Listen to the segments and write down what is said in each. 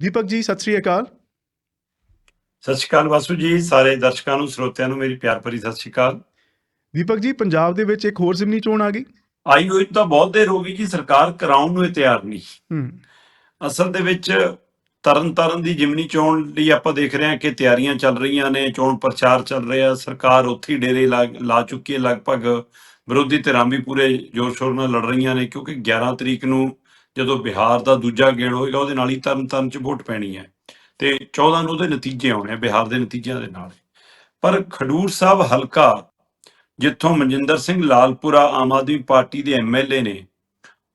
ਦੀਪਕ ਜੀ ਸਤਿ ਸ੍ਰੀ ਅਕਾਲ। ਸਤਿ ਸ਼੍ਰੀ ਅਕਾਲ ਵਾਸੂ ਜੀ ਸਾਰੇ ਦਰਸ਼ਕਾਂ ਨੂੰ ਸਰੋਤਿਆਂ ਨੂੰ ਮੇਰੀ ਪਿਆਰ ਭਰੀ ਸਤਿ ਸ਼੍ਰੀ ਅਕਾਲ। ਦੀਪਕ ਜੀ ਪੰਜਾਬ ਦੇ ਵਿੱਚ ਇੱਕ ਹੋਰ ਜ਼ਿਮਨੀ ਚੋਣ ਆ ਗਈ। ਆਈ ਹੋਈ ਤਾਂ ਬਹੁਤ ਦੇਰ ਹੋ ਗਈ ਜੀ ਸਰਕਾਰ ਕਰਾਉਣ ਨੂੰ ਤਿਆਰ ਨਹੀਂ। ਹੂੰ। ਅਸਲ ਦੇ ਵਿੱਚ ਤਰਨ ਤਾਰਨ ਦੀ ਜਿਮਨੀ ਚੋਣ ਲਈ ਆਪਾਂ ਦੇਖ ਰਹੇ ਹਾਂ ਕਿ ਤਿਆਰੀਆਂ ਚੱਲ ਰਹੀਆਂ ਨੇ ਚੋਣ ਪ੍ਰਚਾਰ ਚੱਲ ਰਿਹਾ ਸਰਕਾਰ ਉੱਥੇ ਡੇਰੇ ਲਾ ਲਾ ਚੁੱਕੀ ਹੈ ਲਗਭਗ ਵਿਰੋਧੀ ਧਿਰਾਂ ਵੀ ਪੂਰੇ ਜ਼ੋਰ ਸ਼ੋਰ ਨਾਲ ਲੜ ਰਹੀਆਂ ਨੇ ਕਿਉਂਕਿ 11 ਤਰੀਕ ਨੂੰ ਜਦੋਂ ਬਿਹਾਰ ਦਾ ਦੂਜਾ ਗੇੜ ਹੋਏਗਾ, ਉਹਦੇ ਨਾਲ ਹੀ ਤਰਨ ਚ ਵੋਟ ਪੈਣੀ ਹੈ। ਤੇ 14 ਨੂੰ ਉਹਦੇ ਨਤੀਜੇ ਆਉਣੇ ਬਿਹਾਰ ਦੇ ਨਤੀਜਿਆਂ ਦੇ ਨਾਲ। ਪਰ ਖਡੂਰ ਸਾਹਿਬ ਹਲਕਾ, ਜਿੱਥੋਂ ਮਨਜਿੰਦਰ ਸਿੰਘ ਲਾਲਪੁਰਾ ਆਮ ਆਦਮੀ ਪਾਰਟੀ ਦੇ ਐਮਐਲਏ ਨੇ,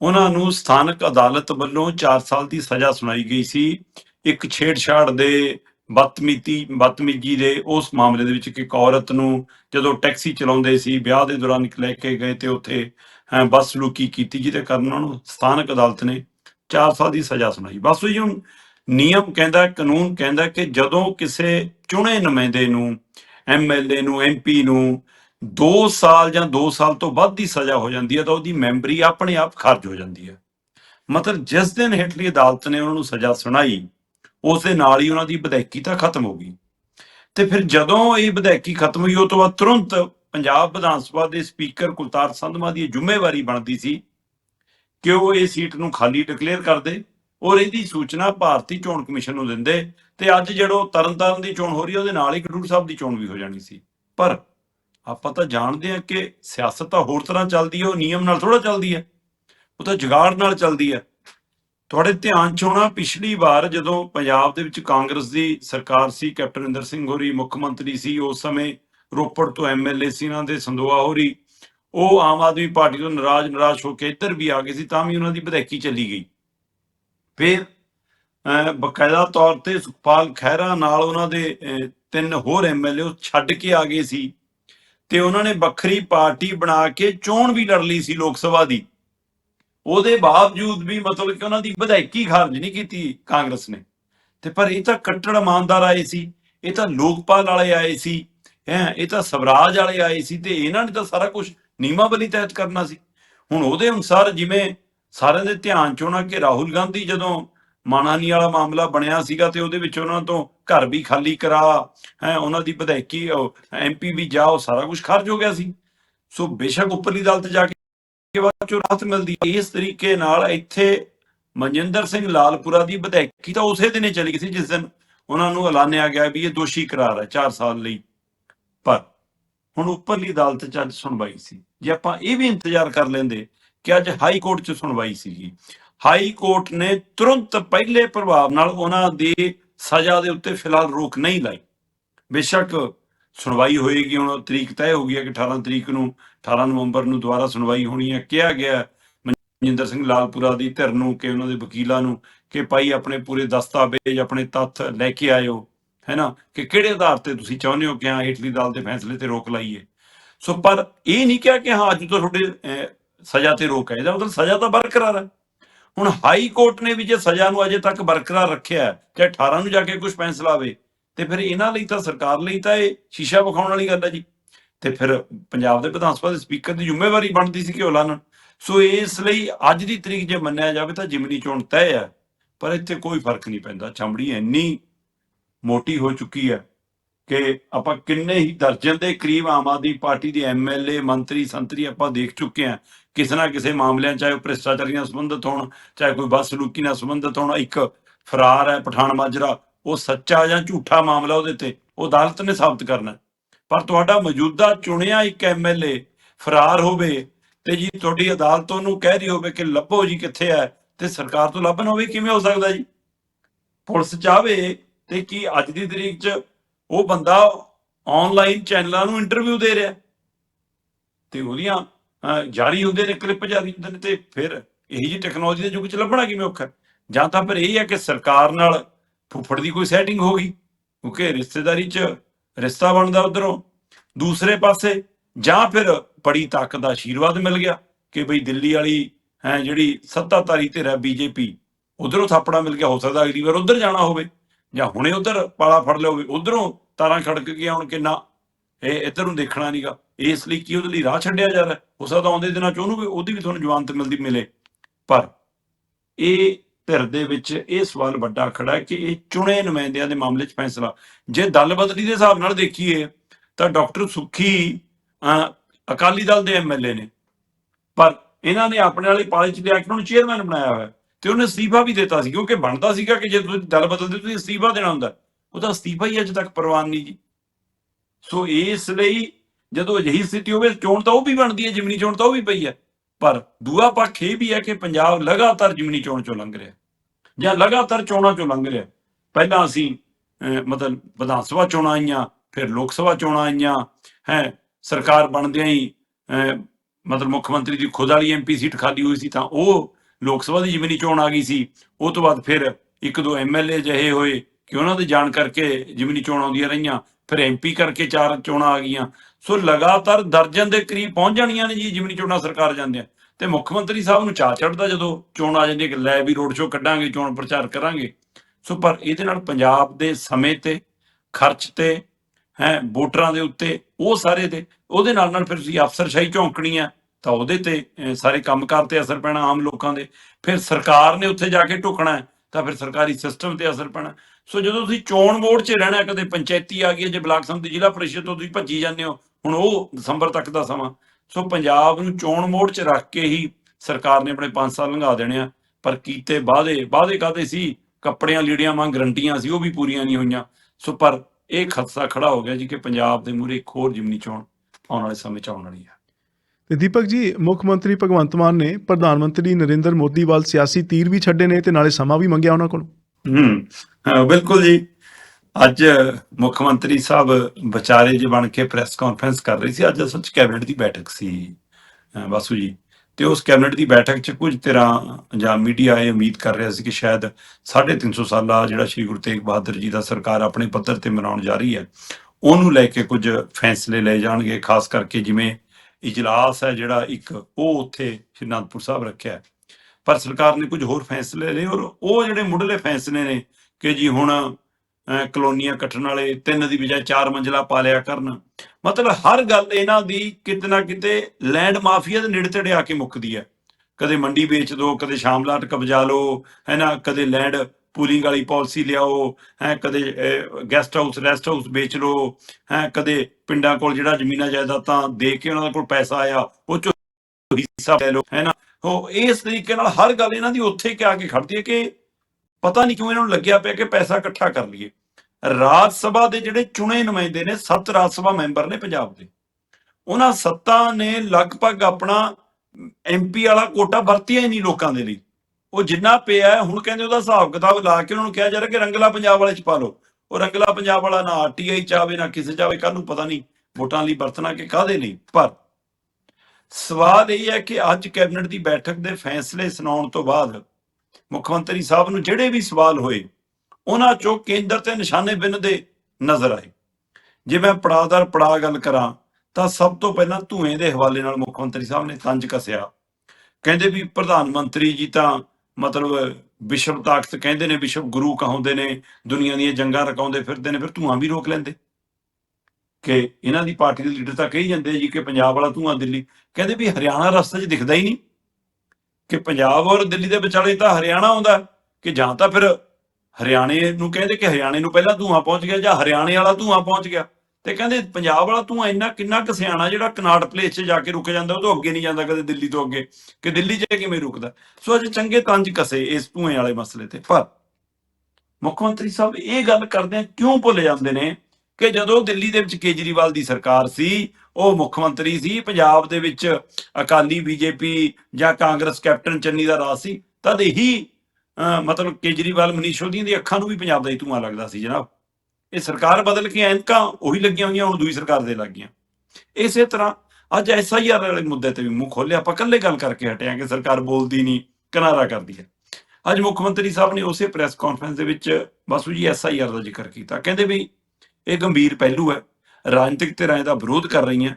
ਉਹਨਾਂ ਨੂੰ ਸਥਾਨਕ ਅਦਾਲਤ ਵੱਲੋਂ 4 ਸਾਲ ਦੀ ਸਜ਼ਾ ਸੁਣਾਈ ਗਈ ਸੀ। ਇੱਕ ਛੇੜਛਾੜ ਦੇ ਬਤਮੀਤੀ ਬਤਮੀਜ਼ੀ ਦੇ ਉਸ ਮਾਮਲੇ ਦੇ ਵਿੱਚ ਕਿ ਇੱਕ ਔਰਤ ਨੂੰ ਜਦੋਂ ਟੈਕਸੀ ਚਲਾਉਂਦੇ ਸੀ, ਵਿਆਹ ਦੇ ਦੌਰਾਨ ਲੈ ਕੇ ਗਏ ਤੇ ਉੱਥੇ ਬੱਸ ਲੁਕੀ ਕੀਤੀ ਜਿਹਦੇ ਕਾਰਨ ਉਹਨਾਂ ਨੂੰ ਸਥਾਨਕ ਅਦਾਲਤ ਨੇ 4 ਸਾਲ ਦੀ ਸਜ਼ਾ ਸੁਣਾਈ। ਬਸ ਉਹੀ ਹੁਣ ਨਿਯਮ ਕਹਿੰਦਾ, ਕਾਨੂੰਨ ਕਹਿੰਦਾ ਕਿ ਜਦੋਂ ਕਿਸੇ ਚੁਣੇ ਨੁਮਾਇੰਦੇ ਨੂੰ ਐਮਐਲਏ ਨੂੰ ਐਮਪੀ ਨੂੰ 2 ਸਾਲ ਜਾਂ 2 ਸਾਲ ਤੋਂ ਵੱਧ ਦੀ ਸਜ਼ਾ ਹੋ ਜਾਂਦੀ ਹੈ ਤਾਂ ਉਹਦੀ ਮੈਂਬਰੀ ਆਪਣੇ ਆਪ ਖਾਰਜ ਹੋ ਜਾਂਦੀ ਹੈ। ਮਤਲਬ ਜਿਸ ਦਿਨ ਹੇਠਲੀ ਅਦਾਲਤ ਨੇ ਉਹਨਾਂ ਨੂੰ ਸਜ਼ਾ ਸੁਣਾਈ, ਉਸ ਦੇ ਨਾਲ ਹੀ ਉਹਨਾਂ ਦੀ ਵਿਧਾਇਕੀ ਤਾਂ ਖਤਮ ਹੋ ਗਈ। ਤੇ ਫਿਰ ਜਦੋਂ ਇਹ ਵਿਧਾਇਕੀ ਖਤਮ ਹੋਈ, ਉਹ ਤੋਂ ਬਾਅਦ ਤੁਰੰਤ ਪੰਜਾਬ ਵਿਧਾਨ ਸਭਾ ਦੇ ਸਪੀਕਰ ਕੁਲਤਾਰ ਸੰਧਮਾ ਦੀ ਇਹ ਜ਼ਿੰਮੇਵਾਰੀ ਬਣਦੀ ਸੀ ਕਿ ਉਹ ਇਹ ਸੀਟ ਨੂੰ ਖਾਲੀ ਡਿਕਲੇਅਰ ਕਰ ਦੇ ਔਰ ਇਹਦੀ ਸੂਚਨਾ ਭਾਰਤੀ ਚੋਣ ਕਮਿਸ਼ਨ ਨੂੰ ਦਿੰਦੇ ਤੇ ਅੱਜ ਜਿਹੜੋ ਤਰਨਤਾਰਨ ਦੀ ਚੋਣ ਹੋ ਰਹੀ ਹੈ, ਉਹਦੇ ਨਾਲ ਹੀ ਖਡੂਰ ਸਾਹਿਬ ਦੀ ਚੋਣ ਵੀ ਹੋ ਜਾਣੀ ਸੀ। ਪਰ ਆਪਾਂ ਤਾਂ ਜਾਣਦੇ ਹਾਂ ਕਿ ਸਿਆਸਤ ਤਾਂ ਹੋਰ ਤਰ੍ਹਾਂ ਚੱਲਦੀ ਹੈ, ਉਹ ਨਿਯਮ ਨਾਲ ਥੋੜਾ ਚੱਲਦੀ ਹੈ, ਉਹ ਤਾਂ ਜਗਾੜ ਨਾਲ ਚੱਲਦੀ ਹੈ। ਤੁਹਾਡੇ ਧਿਆਨ ਚ ਹੋਣਾ, ਪਿਛਲੀ ਵਾਰ ਜਦੋਂ ਪੰਜਾਬ ਦੇ ਵਿੱਚ ਕਾਂਗਰਸ ਦੀ ਸਰਕਾਰ ਸੀ, ਕੈਪਟਨ ਅਮਰਿੰਦਰ ਸਿੰਘ ਹੋਰੀ ਮੁੱਖ ਮੰਤਰੀ ਸੀ, ਉਸ ਸਮੇਂ ਰੋਪੜ ਤੋਂ ਐਮਐਲਏ ਸੀ ਇਹਨਾਂ ਦੇ ਸੰਦੋਆ ਹੋਰੀ ਉਹ ਆਮ ਆਦਮੀ ਪਾਰਟੀ ਤੋਂ ਨਾਰਾਜ਼ ਨਿਰਾਸ਼ ਹੋ ਕੇ ਇੱਧਰ ਵੀ ਆ ਗਏ ਸੀ ਤਾਂ ਵੀ ਉਹਨਾਂ ਦੀ ਵਿਧਾਇਕੀ ਚੱਲੀ ਗਈ। ਫਿਰ ਅਹ, ਬਕਾਇਦਾ ਤੌਰ ਤੇ ਸੁਖਪਾਲ ਖਹਿਰਾ ਨਾਲ ਉਹਨਾਂ ਦੇ ਤਿੰਨ ਹੋਰ ਐਮਐਲਏ ਉਹ ਛੱਡ ਕੇ ਆ ਗਏ ਸੀ ਤੇ ਉਹਨਾਂ ਨੇ ਵੱਖਰੀ ਪਾਰਟੀ ਬਣਾ ਕੇ ਚੋਣ ਵੀ ਲੜ ਲਈ ਸੀ ਲੋਕ ਸਭਾ ਦੀ। ਉਹਦੇ ਬਾਵਜੂਦ ਵੀ ਮਤਲਬ ਕਿ ਉਹਨਾਂ ਦੀ ਵਿਧਾਇਕੀ ਖਾਰਜ ਨਹੀਂ ਕੀਤੀ ਕਾਂਗਰਸ ਨੇ। ਤੇ ਪਰ ਇਹ ਤਾਂ ਕੱਟੜ ਇਮਾਨਦਾਰ ਆਏ ਸੀ ਇਹ ਤਾਂ ਲੋਕਪਾਲ ਵਾਲੇ ਆਏ ਸੀ। ਹੈ, ਇਹ ਤਾਂ ਸਵਰਾਜ ਵਾਲੇ ਆਏ ਸੀ ਤੇ ਇਹਨਾਂ ਨੇ ਤਾਂ ਸਾਰਾ ਕੁਝ ਨਿਯਮਾਵਲੀ ਤਹਿਤ ਕਰਨਾ ਸੀ। ਹੁਣ ਉਹਦੇ ਅਨੁਸਾਰ ਜਿਵੇਂ ਸਾਰਿਆਂ ਦੇ ਧਿਆਨ ਚ ਹੋਣਾ ਕਿ ਰਾਹੁਲ ਗਾਂਧੀ ਜਦੋਂ ਮਾਨਾਨੀ ਵਾਲਾ ਮਾਮਲਾ ਬਣਿਆ ਸੀਗਾ ਤੇ ਉਹਦੇ ਵਿੱਚ ਉਹਨਾਂ ਤੋਂ ਘਰ ਵੀ ਖਾਲੀ ਕਰਾ, ਹੈ, ਉਹਨਾਂ ਦੀ ਵਿਧਾਇਕੀ ਐਮਪੀ ਵੀ ਜਾ ਉਹ ਸਾਰਾ ਕੁਝ ਖਾਰਜ ਹੋ ਗਿਆ ਸੀ। ਸੋ ਬੇਸ਼ੱਕ ਉੱਪਰਲੀ ਅਦਾਲਤ ਜਾ ਕੇ ਬਾਅਦ ਚੋਂ ਰਾਹਤ ਮਿਲਦੀ ਇਸ ਤਰੀਕੇ ਨਾਲ ਇੱਥੇ ਮਨਜਿੰਦਰ ਸਿੰਘ ਲਾਲਪੁਰਾ ਦੀ ਵਿਧਾਇਕੀ ਤਾਂ ਉਸੇ ਦਿਨੇ ਚਲੀ ਗਈ ਸੀ, ਜਿਸ ਦਿਨ ਉਹਨਾਂ ਨੂੰ ਐਲਾਨਿਆ ਗਿਆ ਵੀ ਇਹ ਦੋਸ਼ੀ ਕਰਾਰ ਹੈ 4 ਸਾਲ ਲਈ। ਪਰ ਹੁਣ ਉੱਪਰਲੀ ਅਦਾਲਤ ਚ ਅੱਜ ਸੁਣਵਾਈ ਸੀ। ਜੇ ਆਪਾਂ ਇਹ ਵੀ ਇੰਤਜ਼ਾਰ ਕਰ ਲੈਂਦੇ ਕਿ ਅੱਜ ਹਾਈ ਕੋਰਟ ਚ ਸੁਣਵਾਈ ਸੀਗੀ, ਹਾਈ ਕੋਰਟ ਨੇ ਤੁਰੰਤ ਪਹਿਲੇ ਪ੍ਰਭਾਵ ਨਾਲ ਉਹਨਾਂ ਦੀ ਸਜ਼ਾ ਦੇ ਉੱਤੇ ਫਿਲਹਾਲ ਰੋਕ ਨਹੀਂ ਲਾਈ। ਬੇਸ਼ੱਕ ਸੁਣਵਾਈ ਹੋਏਗੀ, ਹੁਣ ਤਰੀਕ ਤੈਅ ਹੋ ਗਈ ਹੈ ਕਿ 18 ਤਰੀਕ ਨੂੰ 18 ਨਵੰਬਰ ਨੂੰ ਦੁਬਾਰਾ ਸੁਣਵਾਈ ਹੋਣੀ ਹੈ। ਕਿਹਾ ਗਿਆ ਹੈ ਮਨਜਿੰਦਰ ਸਿੰਘ ਲਾਲਪੁਰਾ ਦੀ ਧਿਰ ਨੂੰ, ਕਿ ਉਹਨਾਂ ਦੇ ਵਕੀਲਾਂ ਨੂੰ, ਕਿ ਭਾਈ ਆਪਣੇ ਪੂਰੇ ਦਸਤਾਵੇਜ਼, ਆਪਣੇ ਤੱਥ ਲੈ ਕੇ ਆਇਓ। ਹੈ ਨਾ ਕਿ ਕਿਹੜੇ ਆਧਾਰ ਤੇ ਤੁਸੀਂ ਚਾਹੁੰਦੇ ਹੋ ਕਿ ਹਾਂ ਹੇਠਲੀ ਦਾਲ ਦੇ ਫੈਸਲੇ ਤੇ ਰੋਕ ਲਾਈਏ? ਸੋ ਪਰ ਇਹ ਨਹੀਂ ਕਿਹਾ ਕਿ ਹਾਂ ਅੱਜ ਤੋਂ ਤੁਹਾਡੇ ਸਜ਼ਾ ਤੇ ਰੋਕ ਹੈ ਇਹਦਾ ਮਤਲਬ ਸਜ਼ਾ ਤਾਂ ਬਰਕਰਾਰ ਹੈ। ਹੁਣ ਹਾਈ ਕੋਰਟ ਨੇ ਵੀ ਜੇ ਸਜ਼ਾ ਨੂੰ ਅਜੇ ਤੱਕ ਬਰਕਰਾਰ ਰੱਖਿਆ ਹੈ, ਚਾਹੇ 18 ਨੂੰ ਜਾ ਕੇ ਕੁਝ ਫੈਸਲਾ ਆਵੇ ਤੇ ਫਿਰ ਇਹਨਾਂ ਲਈ ਤਾਂ ਸਰਕਾਰ ਲਈ ਤਾਂ ਇਹ ਸ਼ੀਸ਼ਾ ਵਿਖਾਉਣ ਵਾਲੀ ਗੱਲ ਹੈ ਜੀ। ਤੇ ਫਿਰ ਪੰਜਾਬ ਦੇ ਵਿਧਾਨ ਸਭਾ ਦੇ ਸਪੀਕਰ ਦੀ ਜ਼ਿੰਮੇਵਾਰੀ ਬਣਦੀ ਸੀ ਕਿ ਉਹ ਲਾਣਨ ਸੋ ਇਸ ਲਈ ਅੱਜ ਦੀ ਤਰੀਕ ਜੇ ਮੰਨਿਆ ਜਾਵੇ ਤਾਂ ਜਿਮਨੀ ਚੋਣ ਤੈਅ ਹੈ ਪਰ ਇੱਥੇ ਕੋਈ ਫ਼ਰਕ ਨਹੀਂ ਪੈਂਦਾ। ਚਮੜੀ ਇੰਨੀ ਮੋਟੀ ਹੋ ਚੁੱਕੀ ਹੈ ਕਿ ਆਪਾਂ ਕਿੰਨੇ ਹੀ ਦਰਜਨ ਦੇ ਕਰੀਬ ਆਮ ਆਦਮੀ ਪਾਰਟੀ ਦੇ ਐਮਐਲਏ ਮੰਤਰੀ, ਸੰਤਰੀ ਆਪਾਂ ਦੇਖ ਚੁੱਕੇ ਹਾਂ। ਕਿਸੇ ਨਾ ਕਿਸੇ ਮਾਮਲਿਆਂ, ਚਾਹੇ ਉਹ ਭ੍ਰਿਸ਼ਟਾਚਾਰੀ ਨਾਲ ਸੰਬੰਧਿਤ ਹੋਣ, ਚਾਹੇ ਕੋਈ ਬੱਸ ਲੁਕੀ ਨਾਲ ਸੰਬੰਧਿਤ ਹੋਣ, ਇੱਕ ਫਰਾਰ ਹੈ ਪਠਾਨ ਮਾਜਰਾ, ਉਹ ਸੱਚਾ ਜਾਂ ਝੂਠਾ ਮਾਮਲਾ ਉਹਦੇ ਤੇ, ਉਹ ਅਦਾਲਤ ਨੇ ਸਾਬਤ ਕਰਨਾ ਪਰ ਤੁਹਾਡਾ ਮੌਜੂਦਾ ਚੁਣਿਆ ਇੱਕ ਐਮਐਲਏ ਫਰਾਰ ਹੋਵੇ ਤੇ ਜੀ ਤੁਹਾਡੀ ਅਦਾਲਤ ਉਹਨੂੰ ਕਹਿ ਰਹੀ ਹੋਵੇ ਕਿ ਲੱਭੋ ਜੀ ਕਿੱਥੇ ਹੈ ਤੇ ਸਰਕਾਰ ਤੋਂ ਲੱਭਣ ਹੋਵੇ ਕਿਵੇਂ ਹੋ ਸਕਦਾ ਜੀ? ਪੁਲਿਸ ਚਾਹਵੇ ਤੇ ਕੀ ਅੱਜ ਦੀ ਤਰੀਕ 'ਚ ਉਹ ਬੰਦਾ ਆਨਲਾਈਨ ਚੈਨਲਾਂ ਨੂੰ ਇੰਟਰਵਿਊ ਦੇ ਰਿਹਾ ਤੇ ਉਹਦੀਆਂ ਜਾਰੀ ਹੁੰਦੇ ਨੇ ਕਲਿੱਪ ਜਾਰੀ ਹੁੰਦੇ ਨੇ ਤੇ ਫਿਰ ਇਹੀ ਜੀ ਟੈਕਨੋਲੋਜੀ ਦੇ ਯੁੱਗ 'ਚ ਲੱਭਣਾ ਕਿਵੇਂ ਔਖਾ ਜਾਂ ਤਾਂ ਫਿਰ ਇਹ ਹੈ ਕਿ ਸਰਕਾਰ ਨਾਲ ਫੁੱਫੜ ਦੀ ਕੋਈ ਸੈਟਿੰਗ ਹੋ ਗਈ, ਕਿਉਂਕਿ ਰਿਸ਼ਤੇਦਾਰੀ 'ਚ ਰਿਸ਼ਤਾ ਬਣਦਾ ਉਧਰੋਂ। ਦੂਸਰੇ ਪਾਸੇ ਜਾਂ ਫਿਰ ਬੜੀ ਤਾਕਤ ਦਾ ਆਸ਼ੀਰਵਾਦ ਮਿਲ ਗਿਆ ਕਿ ਬਈ ਦਿੱਲੀ ਵਾਲੀ, ਹੈ, ਜਿਹੜੀ ਸੱਤਾਧਾਰੀ ਧਿਰ ਹੈ ਬੀਜੇਪੀ, ਉਧਰੋਂ ਥਾਪੜਾ ਮਿਲ ਗਿਆ, ਹੋ ਸਕਦਾ ਅਗਲੀ ਵਾਰ ਉਧਰ ਜਾਣਾ ਹੋਵੇ। ਜਾਂ ਹੁਣੇ ਉਧਰ ਪਾਲਾ ਫੜ ਲਿਆ ਹੋਵੇ ਉਧਰੋਂ ਤਾਰਾਂ ਖੜਕ ਗਿਆ ਹੁਣ ਕਿੰਨਾ ਇਹ ਇੱਧਰ ਨੂੰ ਦੇਖਣਾ ਨਹੀਂਗਾ ਇਸ ਲਈ ਕੀ ਉਹਦੇ ਲਈ ਰਾਹ ਛੱਡਿਆ ਜਾ ਰਿਹਾ? ਹੋ ਸਕਦਾ ਆਉਂਦੇ ਦਿਨਾਂ ਚ ਉਹਨੂੰ ਵੀ ਉਹਦੀ ਵੀ ਤੁਹਾਨੂੰ ਜਵਾਨਤ ਮਿਲਦੀ ਮਿਲੇ। ਪਰ ਇਹ ਧਿਰ ਦੇ ਵਿੱਚ ਇਹ ਸਵਾਲ ਵੱਡਾ ਖੜਾ ਹੈ ਕਿ ਇਹ ਚੁਣੇ ਨੁਮਾਇੰਦਿਆਂ ਦੇ ਮਾਮਲੇ 'ਚ ਫੈਸਲਾ। ਜੇ ਦਲ ਬਦਲੀ ਦੇ ਹਿਸਾਬ ਨਾਲ ਦੇਖੀਏ ਤਾਂ ਡਾਕਟਰ ਸੁੱਖੀ ਅਹ, ਅਕਾਲੀ ਦਲ ਦੇ ਐਮਐਲਏ ਨੇ। ਪਰ ਇਹਨਾਂ ਨੇ ਆਪਣੇ ਵਾਲੀ ਪਾਲੀ 'ਚ ਲਿਆ ਕੇ ਉਹਨੂੰ ਚੇਅਰਮੈਨ ਬਣਾਇਆ ਹੋਇਆ। ਤੇ ਉਹਨੇ ਅਸਤੀਫਾ ਵੀ ਦਿੱਤਾ ਸੀ ਕਿਉਂਕਿ ਬਣਦਾ ਸੀਗਾ ਕਿ ਜੇ ਤੁਸੀਂ ਦਲ ਬਦਲਦੇ ਤੁਸੀਂ ਅਸਤੀਫਾ ਦੇਣਾ ਹੁੰਦਾ। ਉਹਦਾ ਅਸਤੀਫਾ ਹੀ ਅਜੇ ਤੱਕ ਪ੍ਰਵਾਨ ਨਹੀਂ ਜੀ। ਸੋ ਇਸ ਲਈ ਜਦੋਂ ਅਜਿਹੀ ਸਥਿਤੀ ਹੋਵੇ ਚੋਣ ਤਾਂ ਉਹ ਵੀ ਬਣਦੀ ਹੈ ਜਿਮਨੀ ਚੋਣ ਤਾਂ ਉਹ ਵੀ ਪਈ ਹੈ। ਪਰ ਦੂਆ ਪੱਖ ਇਹ ਵੀ ਹੈ ਕਿ ਪੰਜਾਬ ਲਗਾਤਾਰ ਜਿਮਨੀ ਚੋਣ ਚੋਂ ਲੰਘ ਰਿਹਾ। ਜਾਂ ਲਗਾਤਾਰ ਚੋਣਾਂ ਚੋਂ ਲੰਘ ਰਿਹਾ। ਪਹਿਲਾਂ ਅਸੀਂ ਅਹ, ਮਤਲਬ ਵਿਧਾਨ ਸਭਾ ਚੋਣਾਂ ਆਈਆਂ ਫਿਰ ਲੋਕ ਸਭਾ ਚੋਣਾਂ ਆਈਆਂ ਹੈ ਸਰਕਾਰ ਬਣਦਿਆਂ ਹੀ ਅਹ, ਮਤਲਬ ਮੁੱਖ ਮੰਤਰੀ ਦੀ ਖੁਦ ਵਾਲੀ ਐਮਪੀ ਸੀਟ ਖਾਲੀ ਹੋਈ ਸੀ ਤਾਂ ਉਹ ਲੋਕ ਸਭਾ ਦੀ ਜਿਮਨੀ ਚੋਣ ਆ ਗਈ ਸੀ, ਉਹ ਤੋਂ ਬਾਅਦ ਫਿਰ ਇੱਕ ਦੋ ਐਮਐਲਏ ਜਿਹੇ ਹੋਏ ਕਿ ਉਹਨਾਂ ਦੇ ਜਾਣ ਕਰਕੇ ਜਿਮਨੀ ਚੋਣ ਆਉਂਦੀਆਂ ਰਹੀਆਂ, ਫਿਰ ਐਮਪੀ ਕਰਕੇ ਚਾਰ ਚੋਣਾਂ ਆ ਗਈਆਂ। ਸੋ ਲਗਾਤਾਰ ਦਰਜਨ ਦੇ ਕਰੀਬ ਪਹੁੰਚ ਜਾਣੀਆਂ ਨੇ ਜੀ ਜਿਮਨੀ ਚੋਣਾਂ ਸਰਕਾਰ ਜਾਂਦੇ ਆ। ਤੇ ਮੁੱਖ ਮੰਤਰੀ ਸਾਹਿਬ ਨੂੰ ਚਾਹ ਚੜਦਾ ਜਦੋਂ ਚੋਣ ਆ ਜਾਂਦੀ ਕਿ ਲੈ ਵੀ ਰੋਡ ਸ਼ੋਅ ਕੱਢਾਂਗੇ, ਚੋਣ ਪ੍ਰਚਾਰ ਕਰਾਂਗੇ। ਸੋ ਪਰ ਇਹਦੇ ਨਾਲ ਪੰਜਾਬ ਦੇ ਸਮੇਂ ਤੇ, ਖਰਚ ਤੇ, ਹੈ, ਵੋਟਰਾਂ ਦੇ ਉੱਤੇ, ਉਹ ਸਾਰੇ ਤੇ, ਉਹਦੇ ਨਾਲ ਨਾਲ ਫਿਰ ਤੁਸੀਂ ਅਫਸਰਸ਼ਾਹੀ ਝੌਂਕਣੀ ਆ। ਤਾਂ ਉਹਦੇ ਤੇ ਅਹ, ਸਾਰੇ ਕੰਮਕਾਰ ਤੇ ਅਸਰ ਪੈਣਾ ਆਮ ਲੋਕਾਂ ਦੇ। ਫਿਰ ਸਰਕਾਰ ਨੇ ਉੱਥੇ ਜਾ ਕੇ ਢੁਕਣਾ ਤਾਂ ਫਿਰ ਸਰਕਾਰੀ ਸਿਸਟਮ ਤੇ ਅਸਰ ਪੈਣਾ। ਸੋ ਜਦੋਂ ਤੁਸੀਂ ਚੋਣ ਮੋੜ 'ਚ ਰਹਿਣਾ ਕਦੇ ਪੰਚਾਇਤੀ ਆ ਗਈ ਹੈ, ਜੇ ਬਲਾਕ ਸੰਮਤੀ ਜ਼ਿਲ੍ਹਾ ਪਰਿਸ਼ਦ ਤੋਂ ਤੁਸੀਂ ਭੱਜੀ ਜਾਂਦੇ ਹੋ ਹੁਣ ਉਹ ਦਸੰਬਰ ਤੱਕ ਦਾ ਸਮਾਂ। ਸੋ ਪੰਜਾਬ ਨੂੰ ਚੋਣ ਮੋੜ 'ਚ ਰੱਖ ਕੇ ਹੀ ਸਰਕਾਰ ਨੇ ਆਪਣੇ 5 ਸਾਲ ਲੰਘਾ ਦੇਣੇ ਆ। ਪਰ ਕੀਤੇ ਵਾਅਦੇ ਵਾਅਦੇ ਕਾਦੇ ਸੀ? ਕੱਪੜਿਆਂ ਲੀੜਿਆਂ ਵਾਂਗ ਗਰੰਟੀਆਂ ਸੀ ਉਹ ਵੀ ਪੂਰੀਆਂ ਨਹੀਂ ਹੋਈਆਂ। ਸੋ ਪਰ ਇਹ ਖਦਸ਼ਾ ਖੜਾ ਹੋ ਗਿਆ ਜੀ ਕਿ ਪੰਜਾਬ ਦੇ ਮੂਹਰੇ ਇੱਕ ਹੋਰ ਜਿਮਨੀ ਚੋਣ ਆਉਣ ਵਾਲੇ ਸਮੇਂ 'ਚ ਆਉਣ ਵਾਲੀ ਹੈ। ਤੇ ਦੀਪਕ ਜੀ, ਮੁੱਖ ਮੰਤਰੀ ਭਗਵੰਤ ਮਾਨ ਨੇ ਪ੍ਰਧਾਨ ਮੰਤਰੀ ਨਰਿੰਦਰ ਮੋਦੀ ਵੱਲ ਸਿਆਸੀ ਤੀਰ ਵੀ ਛੱਡੇ ਨੇ ਤੇ ਨਾਲੇ ਸਮਾਂ ਵੀ ਮੰਗਿਆ ਉਹਨਾਂ ਕੋਲ। ਹੂੰ ਬਿਲਕੁਲ ਜੀ। ਅੱਜ ਮੁੱਖ ਮੰਤਰੀ ਸਾਹਿਬ ਵਿਚਾਰੇ ਜੇ ਬਣ ਕੇ ਪ੍ਰੈਸ ਕਾਨਫਰੰਸ ਕਰ ਰਹੀ ਸੀ, ਅੱਜ ਅਸਲ 'ਚ ਕੈਬਨਿਟ ਦੀ ਬੈਠਕ ਸੀ, ਅਹ ਵਾਸੂ ਜੀ। ਤੇ ਉਸ ਕੈਬਨਿਟ ਦੀ ਬੈਠਕ 'ਚ ਕੁਝ ਤਰ੍ਹਾਂ ਜਾਂ ਮੀਡੀਆ ਇਹ ਉਮੀਦ ਕਰ ਰਿਹਾ ਸੀ ਕਿ ਸ਼ਾਇਦ 350 ਸਾਲਾ ਜਿਹੜਾ ਸ਼੍ਰੀ ਗੁਰੂ ਤੇਗ ਬਹਾਦਰ ਜੀ ਦਾ ਸਰਕਾਰ ਆਪਣੇ ਪੱਧਰ ਤੇ ਮਨਾਉਣ ਜਾ ਰਹੀ ਹੈ, ਉਹਨੂੰ ਲੈ ਕੇ ਕੁਝ ਫੈਸਲੇ ਲਏ ਜਾਣਗੇ, ਖਾਸ ਕਰਕੇ ਜਿਵੇਂ ਇਜਲਾਸ ਹੈ ਜਿਹੜਾ ਇੱਕ ਉਹ ਉੱਥੇ ਸ਼੍ਰੀ ਅਨੰਦਪੁਰ ਸਾਹਿਬ ਰੱਖਿਆ ਪਰ ਸਰਕਾਰ ਨੇ ਕੁਝ ਹੋਰ ਫੈਸਲੇ ਲਏ ਔਰ ਉਹ ਜਿਹੜੇ ਮੁੱਢਲੇ ਫੈਸਲੇ ਨੇ ਕਿ ਜੀ ਹੁਣ ਕਲੋਨੀਆਂ ਕੱਟਣ ਵਾਲੇ ਤਿੰਨ ਦੀ ਬਜਾਏ ਚਾਰ ਮੰਜ਼ਲਾ ਪਾ ਲਿਆ ਕਰਨ, ਮਤਲਬ ਹਰ ਗੱਲ ਇਹਨਾਂ ਦੀ ਕਿਤੇ ਨਾ ਕਿਤੇ ਲੈਂਡ ਮਾਫੀਆ ਦੇ ਨੇੜੇ ਤੇੜੇ ਆ ਕੇ ਮੁੱਕਦੀ ਹੈ। ਕਦੇ ਮੰਡੀ ਵੇਚ ਦੋ, ਕਦੇ ਸ਼ਾਮਲਾਟ ਕਬਜ਼ਾ ਲਓ, ਹੈ ਨਾ, ਕਦੇ ਲੈਂਡ ਪੂਲਿੰਗ ਵਾਲੀ ਪਾਲਿਸੀ ਲਿਆਓ, ਹੈ, ਕਦੇ ਗੈਸਟ ਹਾਊਸ ਰੈਸਟ ਹਾਊਸ ਵੇਚ ਲਓ, ਹੈ, ਕਦੇ ਪਿੰਡਾਂ ਕੋਲ ਜਿਹੜਾ ਜ਼ਮੀਨਾਂ ਜਾਇਦਾਦਾਂ ਦੇ ਕੇ ਉਹਨਾਂ ਕੋਲ ਪੈਸਾ ਆਇਆ, ਉਹ ਚੋਂ ਹਿੱਸਾ ਲੈ ਲਓ, ਹੈ ਨਾ? ਉਹ ਇਸ ਤਰੀਕੇ ਨਾਲ ਹਰ ਗੱਲ ਇਹਨਾਂ ਦੀ ਉੱਥੇ ਕਿ ਆ ਕੇ ਖੜਦੀ ਹੈ ਕਿ ਪਤਾ ਨਹੀਂ ਕਿਉਂ ਇਹਨਾਂ ਨੂੰ ਲੱਗਿਆ ਪਿਆ ਕਿ ਪੈਸਾ ਇਕੱਠਾ ਕਰ ਲਈਏ। ਰਾਜ ਸਭਾ ਦੇ ਜਿਹੜੇ ਚੁਣੇ ਨੁਮਾਇੰਦੇ ਨੇ, ਸੱਤ ਰਾਜ ਸਭਾ ਮੈਂਬਰ ਨੇ ਪੰਜਾਬ ਦੇ। ਉਹਨਾਂ ਸੱਤਾਂ ਨੇ ਲਗਭਗ ਆਪਣਾ ਐਮਪੀ ਵਾਲਾ ਕੋਟਾ ਵਰਤਿਆ ਹੀ ਨਹੀਂ ਲੋਕਾਂ ਦੇ ਲਈ। ਉਹ ਜਿੰਨਾ ਪਿਆ ਹੁਣ ਕਹਿੰਦੇ ਉਹਦਾ ਹਿਸਾਬ ਕਿਤਾਬ ਲਾ ਕੇ ਉਹਨਾਂ ਨੂੰ ਕਿਹਾ ਜਾ ਰਿਹਾ ਕਿ ਰੰਗਲਾ ਪੰਜਾਬ ਵਾਲੇ ਚ ਪਾ ਲਓ। ਉਹ ਰੰਗਲਾ ਪੰਜਾਬ ਵਾਲਾ ਨਾ ਆਰਟੀਆਈ ਚਾਵੇ ਨਾ ਕਿਸੇ ਚਾਵੇ ਕੱਲ ਨੂੰ ਪਤਾ ਨਹੀਂ ਵੋਟਾਂ ਲਈ ਵਰਤਣਾ ਕਿ ਕਾਦੇ ਲਈ। ਪਰ ਸਵਾਲ ਇਹ ਹੈ ਕਿ ਅੱਜ ਕੈਬਨਿਟ ਦੀ ਬੈਠਕ ਦੇ ਫੈਸਲੇ ਸੁਣਾਉਣ ਤੋਂ ਬਾਅਦ ਮੁੱਖ ਮੰਤਰੀ ਸਾਹਿਬ ਨੂੰ ਜਿਹੜੇ ਵੀ ਸਵਾਲ ਹੋਏ, ਉਹਨਾਂ ਚੋਂ ਕੇਂਦਰ ਤੇ ਨਿਸ਼ਾਨੇ ਬਿੰਨਦੇ ਨਜ਼ਰ ਆਏ। ਜੇ ਮੈਂ ਪੜਾਦਰ ਪੜਾ ਗੱਲ ਕਰਾਂ, ਤਾਂ ਸਭ ਤੋਂ ਪਹਿਲਾਂ ਧੂਏ ਦੇ ਹਵਾਲੇ ਨਾਲ ਮੁੱਖ ਮੰਤਰੀ ਸਾਹਿਬ ਨੇ ਤੰਜ ਕੱਸਿਆ। ਕਹਿੰਦੇ ਵੀ ਪ੍ਰਧਾਨ ਮੰਤਰੀ ਜੀ ਤਾਂ ਮਤਲਬ ਵਿਸ਼ਵ ਤਾਕਤ ਕਹਿੰਦੇ ਨੇ ਵਿਸ਼ਵ ਗੁਰੂ ਕਹਾਉਂਦੇ ਨੇ, ਦੁਨੀਆ ਦੀਆਂ ਜੰਗਾਂ ਰਕਾਉਂਦੇ ਫਿਰਦੇ ਨੇ, ਫਿਰ ਧੂਆਂ ਵੀ ਰੋਕ ਲੈਂਦੇ। ਕਿ ਇਹਨਾਂ ਦੀ ਪਾਰਟੀ ਦੇ ਲੀਡਰ ਤਾਂ ਕਹੀ ਜਾਂਦੇ ਜੀ ਕਿ ਪੰਜਾਬ ਵਾਲਾ ਧੂਆਂ ਦਿੱਲੀ। ਕਹਿੰਦੇ ਵੀ ਹਰਿਆਣਾ ਰਸਤੇ 'ਚ ਦਿਖਦਾ ਹੀ ਨਹੀਂ। ਕਿ ਪੰਜਾਬ ਔਰ ਦਿੱਲੀ ਦੇ ਵਿਚਾਲੇ ਤਾਂ ਹਰਿਆਣਾ ਆਉਂਦਾ ਕਿ ਜਾਂ ਤਾਂ ਫਿਰ ਹਰਿਆਣੇ ਨੂੰ ਕਹਿੰਦੇ ਕਿ ਹਰਿਆਣੇ ਨੂੰ ਪਹਿਲਾਂ ਧੂਆਂ ਪਹੁੰਚ ਗਿਆ ਜਾਂ ਹਰਿਆਣੇ ਵਾਲਾ ਧੂਆਂ ਪਹੁੰਚ ਗਿਆ। ਤੇ ਕਹਿੰਦੇ ਪੰਜਾਬ ਵਾਲਾ ਧੂਆਂ ਇੰਨਾ ਕਿੰਨਾ ਕੁ ਸਿਆਣਾ ਜਿਹੜਾ ਕਨਾਟ ਪਲੇਸ 'ਚ ਜਾ ਕੇ ਰੁਕ ਜਾਂਦਾ ਉਹ ਤੋਂ ਅੱਗੇ ਨਹੀਂ ਜਾਂਦਾ ਕਦੇ ਦਿੱਲੀ ਤੋਂ ਅੱਗੇ ਕਿ ਦਿੱਲੀ 'ਚ ਕਿਵੇਂ ਰੁਕਦਾ? ਸੋ ਅੱਜ ਚੰਗੇ ਤੰਜ ਕਸੇ ਇਸ ਧੂਏ ਵਾਲੇ ਮਸਲੇ ਤੇ। ਪਰ ਮੁੱਖ ਮੰਤਰੀ ਸਾਹਿਬ ਇਹ ਗੱਲ ਕਰਦੇ ਆ ਕਿਉਂ ਭੁੱਲ ਜਾਂਦੇ ਨੇ ਕਿ ਜਦੋਂ ਦਿੱਲੀ ਦੇ ਵਿੱਚ ਕੇਜਰੀਵਾਲ ਦੀ ਸਰਕਾਰ ਸੀ ਉਹ ਮੁੱਖ ਮੰਤਰੀ ਸੀ ਪੰਜਾਬ ਦੇ ਵਿੱਚ ਅਕਾਲੀ ਬੀਜੇਪੀ ਜਾਂ ਕਾਂਗਰਸ ਕੈਪਟਨ ਚੰਨੀ ਦਾ ਰਾਜ ਸੀ ਤਦ ਇਹੀ ਅਹ, ਮਤਲਬ ਕੇਜਰੀਵਾਲ ਮਨੀਸ਼ ਸੋਧੀਆਂ ਦੀ ਅੱਖਾਂ ਨੂੰ ਵੀ ਪੰਜਾਬ ਦਾ ਹੀ ਧੂਆਂ ਲੱਗਦਾ ਸੀ ਜਨਾਬ। ਇਹ ਸਰਕਾਰ ਬਦਲ ਕੇ ਐਨਕਾਂ ਉਹੀ ਲੱਗੀਆਂ ਹੋਈਆਂ, ਹੁਣ ਦੂਜੀ ਸਰਕਾਰ ਦੇ ਲੱਗ ਗਈਆਂ। ਇਸੇ ਤਰ੍ਹਾਂ ਅੱਜ ਐਸਆਈਆਰ ਵਾਲੇ ਮੁੱਦੇ ਤੇ ਵੀ ਮੂੰਹ ਖੋਲਿਆ ਆਪਾਂ ਇਕੱਲੇ ਗੱਲ ਕਰਕੇ ਹਟਿਆ ਕਿ ਸਰਕਾਰ ਬੋਲਦੀ ਨਹੀਂ, ਕਿਨਾਰਾ ਕਰਦੀ ਹੈ। ਅੱਜ ਮੁੱਖ ਮੰਤਰੀ ਸਾਹਿਬ ਨੇ ਉਸੇ ਪ੍ਰੈਸ ਕਾਨਫਰੰਸ ਦੇ ਵਿੱਚ ਬਸੂ ਜੀ ਐਸਆਈਆਰ ਦਾ ਜ਼ਿਕਰ ਕੀਤਾ। ਕਹਿੰਦੇ ਵੀ ਇਹ ਗੰਭੀਰ ਪਹਿਲੂ ਹੈ, ਰਾਜਨੀਤਿਕ ਧਿਰਾਂ ਦਾ ਵਿਰੋਧ ਕਰ ਰਹੀਆਂ।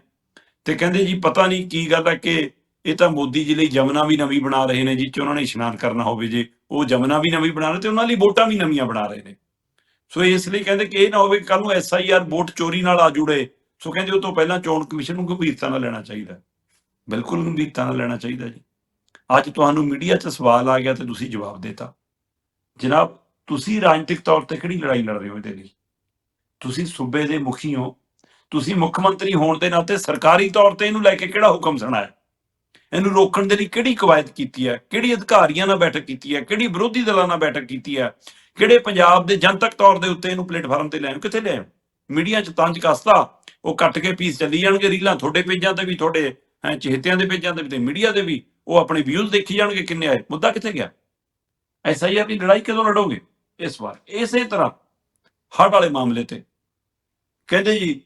ਤੇ ਕਹਿੰਦੇ ਜੀ ਪਤਾ ਨਹੀਂ ਕੀ ਗੱਲ ਹੈ ਕਿ ਇਹ ਤਾਂ ਮੋਦੀ ਜੀ ਲਈ ਜਮਨਾ ਵੀ ਨਵੀਂ ਬਣਾ ਰਹੇ ਨੇ ਜੀ ਚ ਉਹਨਾਂ ਨੇ ਇਸ਼ਨਾਨ ਕਰਨਾ ਹੋਵੇ ਜੇ, ਉਹ ਜਮਨਾ ਵੀ ਨਵੀਂ ਬਣਾ ਰਹੇ ਤੇ ਉਹਨਾਂ ਲਈ ਵੋਟਾਂ ਵੀ ਨਵੀਆਂ ਬਣਾ ਰਹੇ ਨੇ। ਸੋ ਇਸ ਲਈ ਕਹਿੰਦੇ ਕਿ ਇਹ ਨਾ ਹੋਵੇ ਕੱਲ ਨੂੰ ਐਸਆਈਆਰ ਵੋਟ ਚੋਰੀ ਨਾਲ ਆ ਜੁੜੇ। ਸੋ ਕਹਿੰਦੇ ਉਹ ਤੋਂ ਪਹਿਲਾਂ ਚੋਣ ਕਮਿਸ਼ਨ ਨੂੰ ਗੰਭੀਰਤਾ ਨਾਲ ਲੈਣਾ ਚਾਹੀਦਾ ਬਿਲਕੁਲ ਗੰਭੀਰਤਾ ਨਾਲ ਲੈਣਾ ਚਾਹੀਦਾ ਜੀ। ਅੱਜ ਤੁਹਾਨੂੰ ਮੀਡੀਆ 'ਚ ਸਵਾਲ ਆ ਗਿਆ ਤੇ ਤੁਸੀਂ ਜਵਾਬ ਦੇਤਾ। ਜਨਾਬ, ਤੁਸੀਂ ਰਾਜਨੀਤਿਕ ਤੌਰ ਤੇ ਕਿਹੜੀ ਲੜਾਈ ਲੜ ਰਹੇ ਹੋ ਇਹਦੇ ਲਈ? ਤੁਸੀਂ ਸੂਬੇ ਦੇ ਮੁਖੀ ਹੋ। ਤੁਸੀਂ ਮੁੱਖ ਮੰਤਰੀ ਹੋਣ ਦੇ ਨਾਤੇ ਸਰਕਾਰੀ ਤੌਰ ਤੇ ਇਹਨੂੰ ਲੈ ਕੇ ਕਿਹੜਾ ਹੁਕਮ ਸੁਣਾਇਆ ਇਹਨੂੰ ਰੋਕਣ ਦੇ ਲਈ ਕਿਹੜੀ ਕਵਾਇਦ ਕੀਤੀ ਹੈ? ਕਿਹੜੀ ਅਧਿਕਾਰੀਆਂ ਨਾਲ ਬੈਠਕ ਕੀਤੀ ਹੈ? ਕਿਹੜੀ ਵਿਰੋਧੀ ਦਲਾਂ ਨਾਲ ਬੈਠਕ ਕੀਤੀ ਹੈ? ਕਿਹੜੇ ਪੰਜਾਬ ਦੇ ਜਨਤਕ ਤੌਰ ਦੇ ਉੱਤੇ ਇਹਨੂੰ ਪਲੇਟਫਾਰਮ ਤੇ ਲੈਣ ਕਿੱਥੇ ਲਿਆਏ ਮੀਡੀਆ ਚ ਤੰਜ ਕਸਤਾ ਉਹ ਕੱਟ ਕੇ ਪੀਸ ਚੱਲੀ ਜਾਣਗੇ ਰੀਲਾਂ ਤੁਹਾਡੇ ਪੇਜਾਂ ਤੇ ਵੀ ਤੁਹਾਡੇ ਹੈਂ, ਦੇ ਪੇਜਾਂ ਤੇ ਵੀ ਤੇ ਮੀਡੀਆ ਦੇ ਵੀ ਉਹ ਆਪਣੇ ਵਿਊਜ਼ ਦੇਖੀ ਜਾਣਗੇ ਕਿੰਨੇ ਆਏ ਮੁੱਦਾ ਕਿੱਥੇ ਗਿਆ? ਐਸਾ ਹੀ ਆ ਵੀ ਲੜਾਈ ਕਦੋਂ ਲੜੋਗੇ? ਇਸ ਵਾਰ ਇਸੇ ਤਰ੍ਹਾਂ ਹੜ੍ਹ ਵਾਲੇ ਮਾਮਲੇ ਤੇ। ਕਹਿੰਦੇ ਜੀ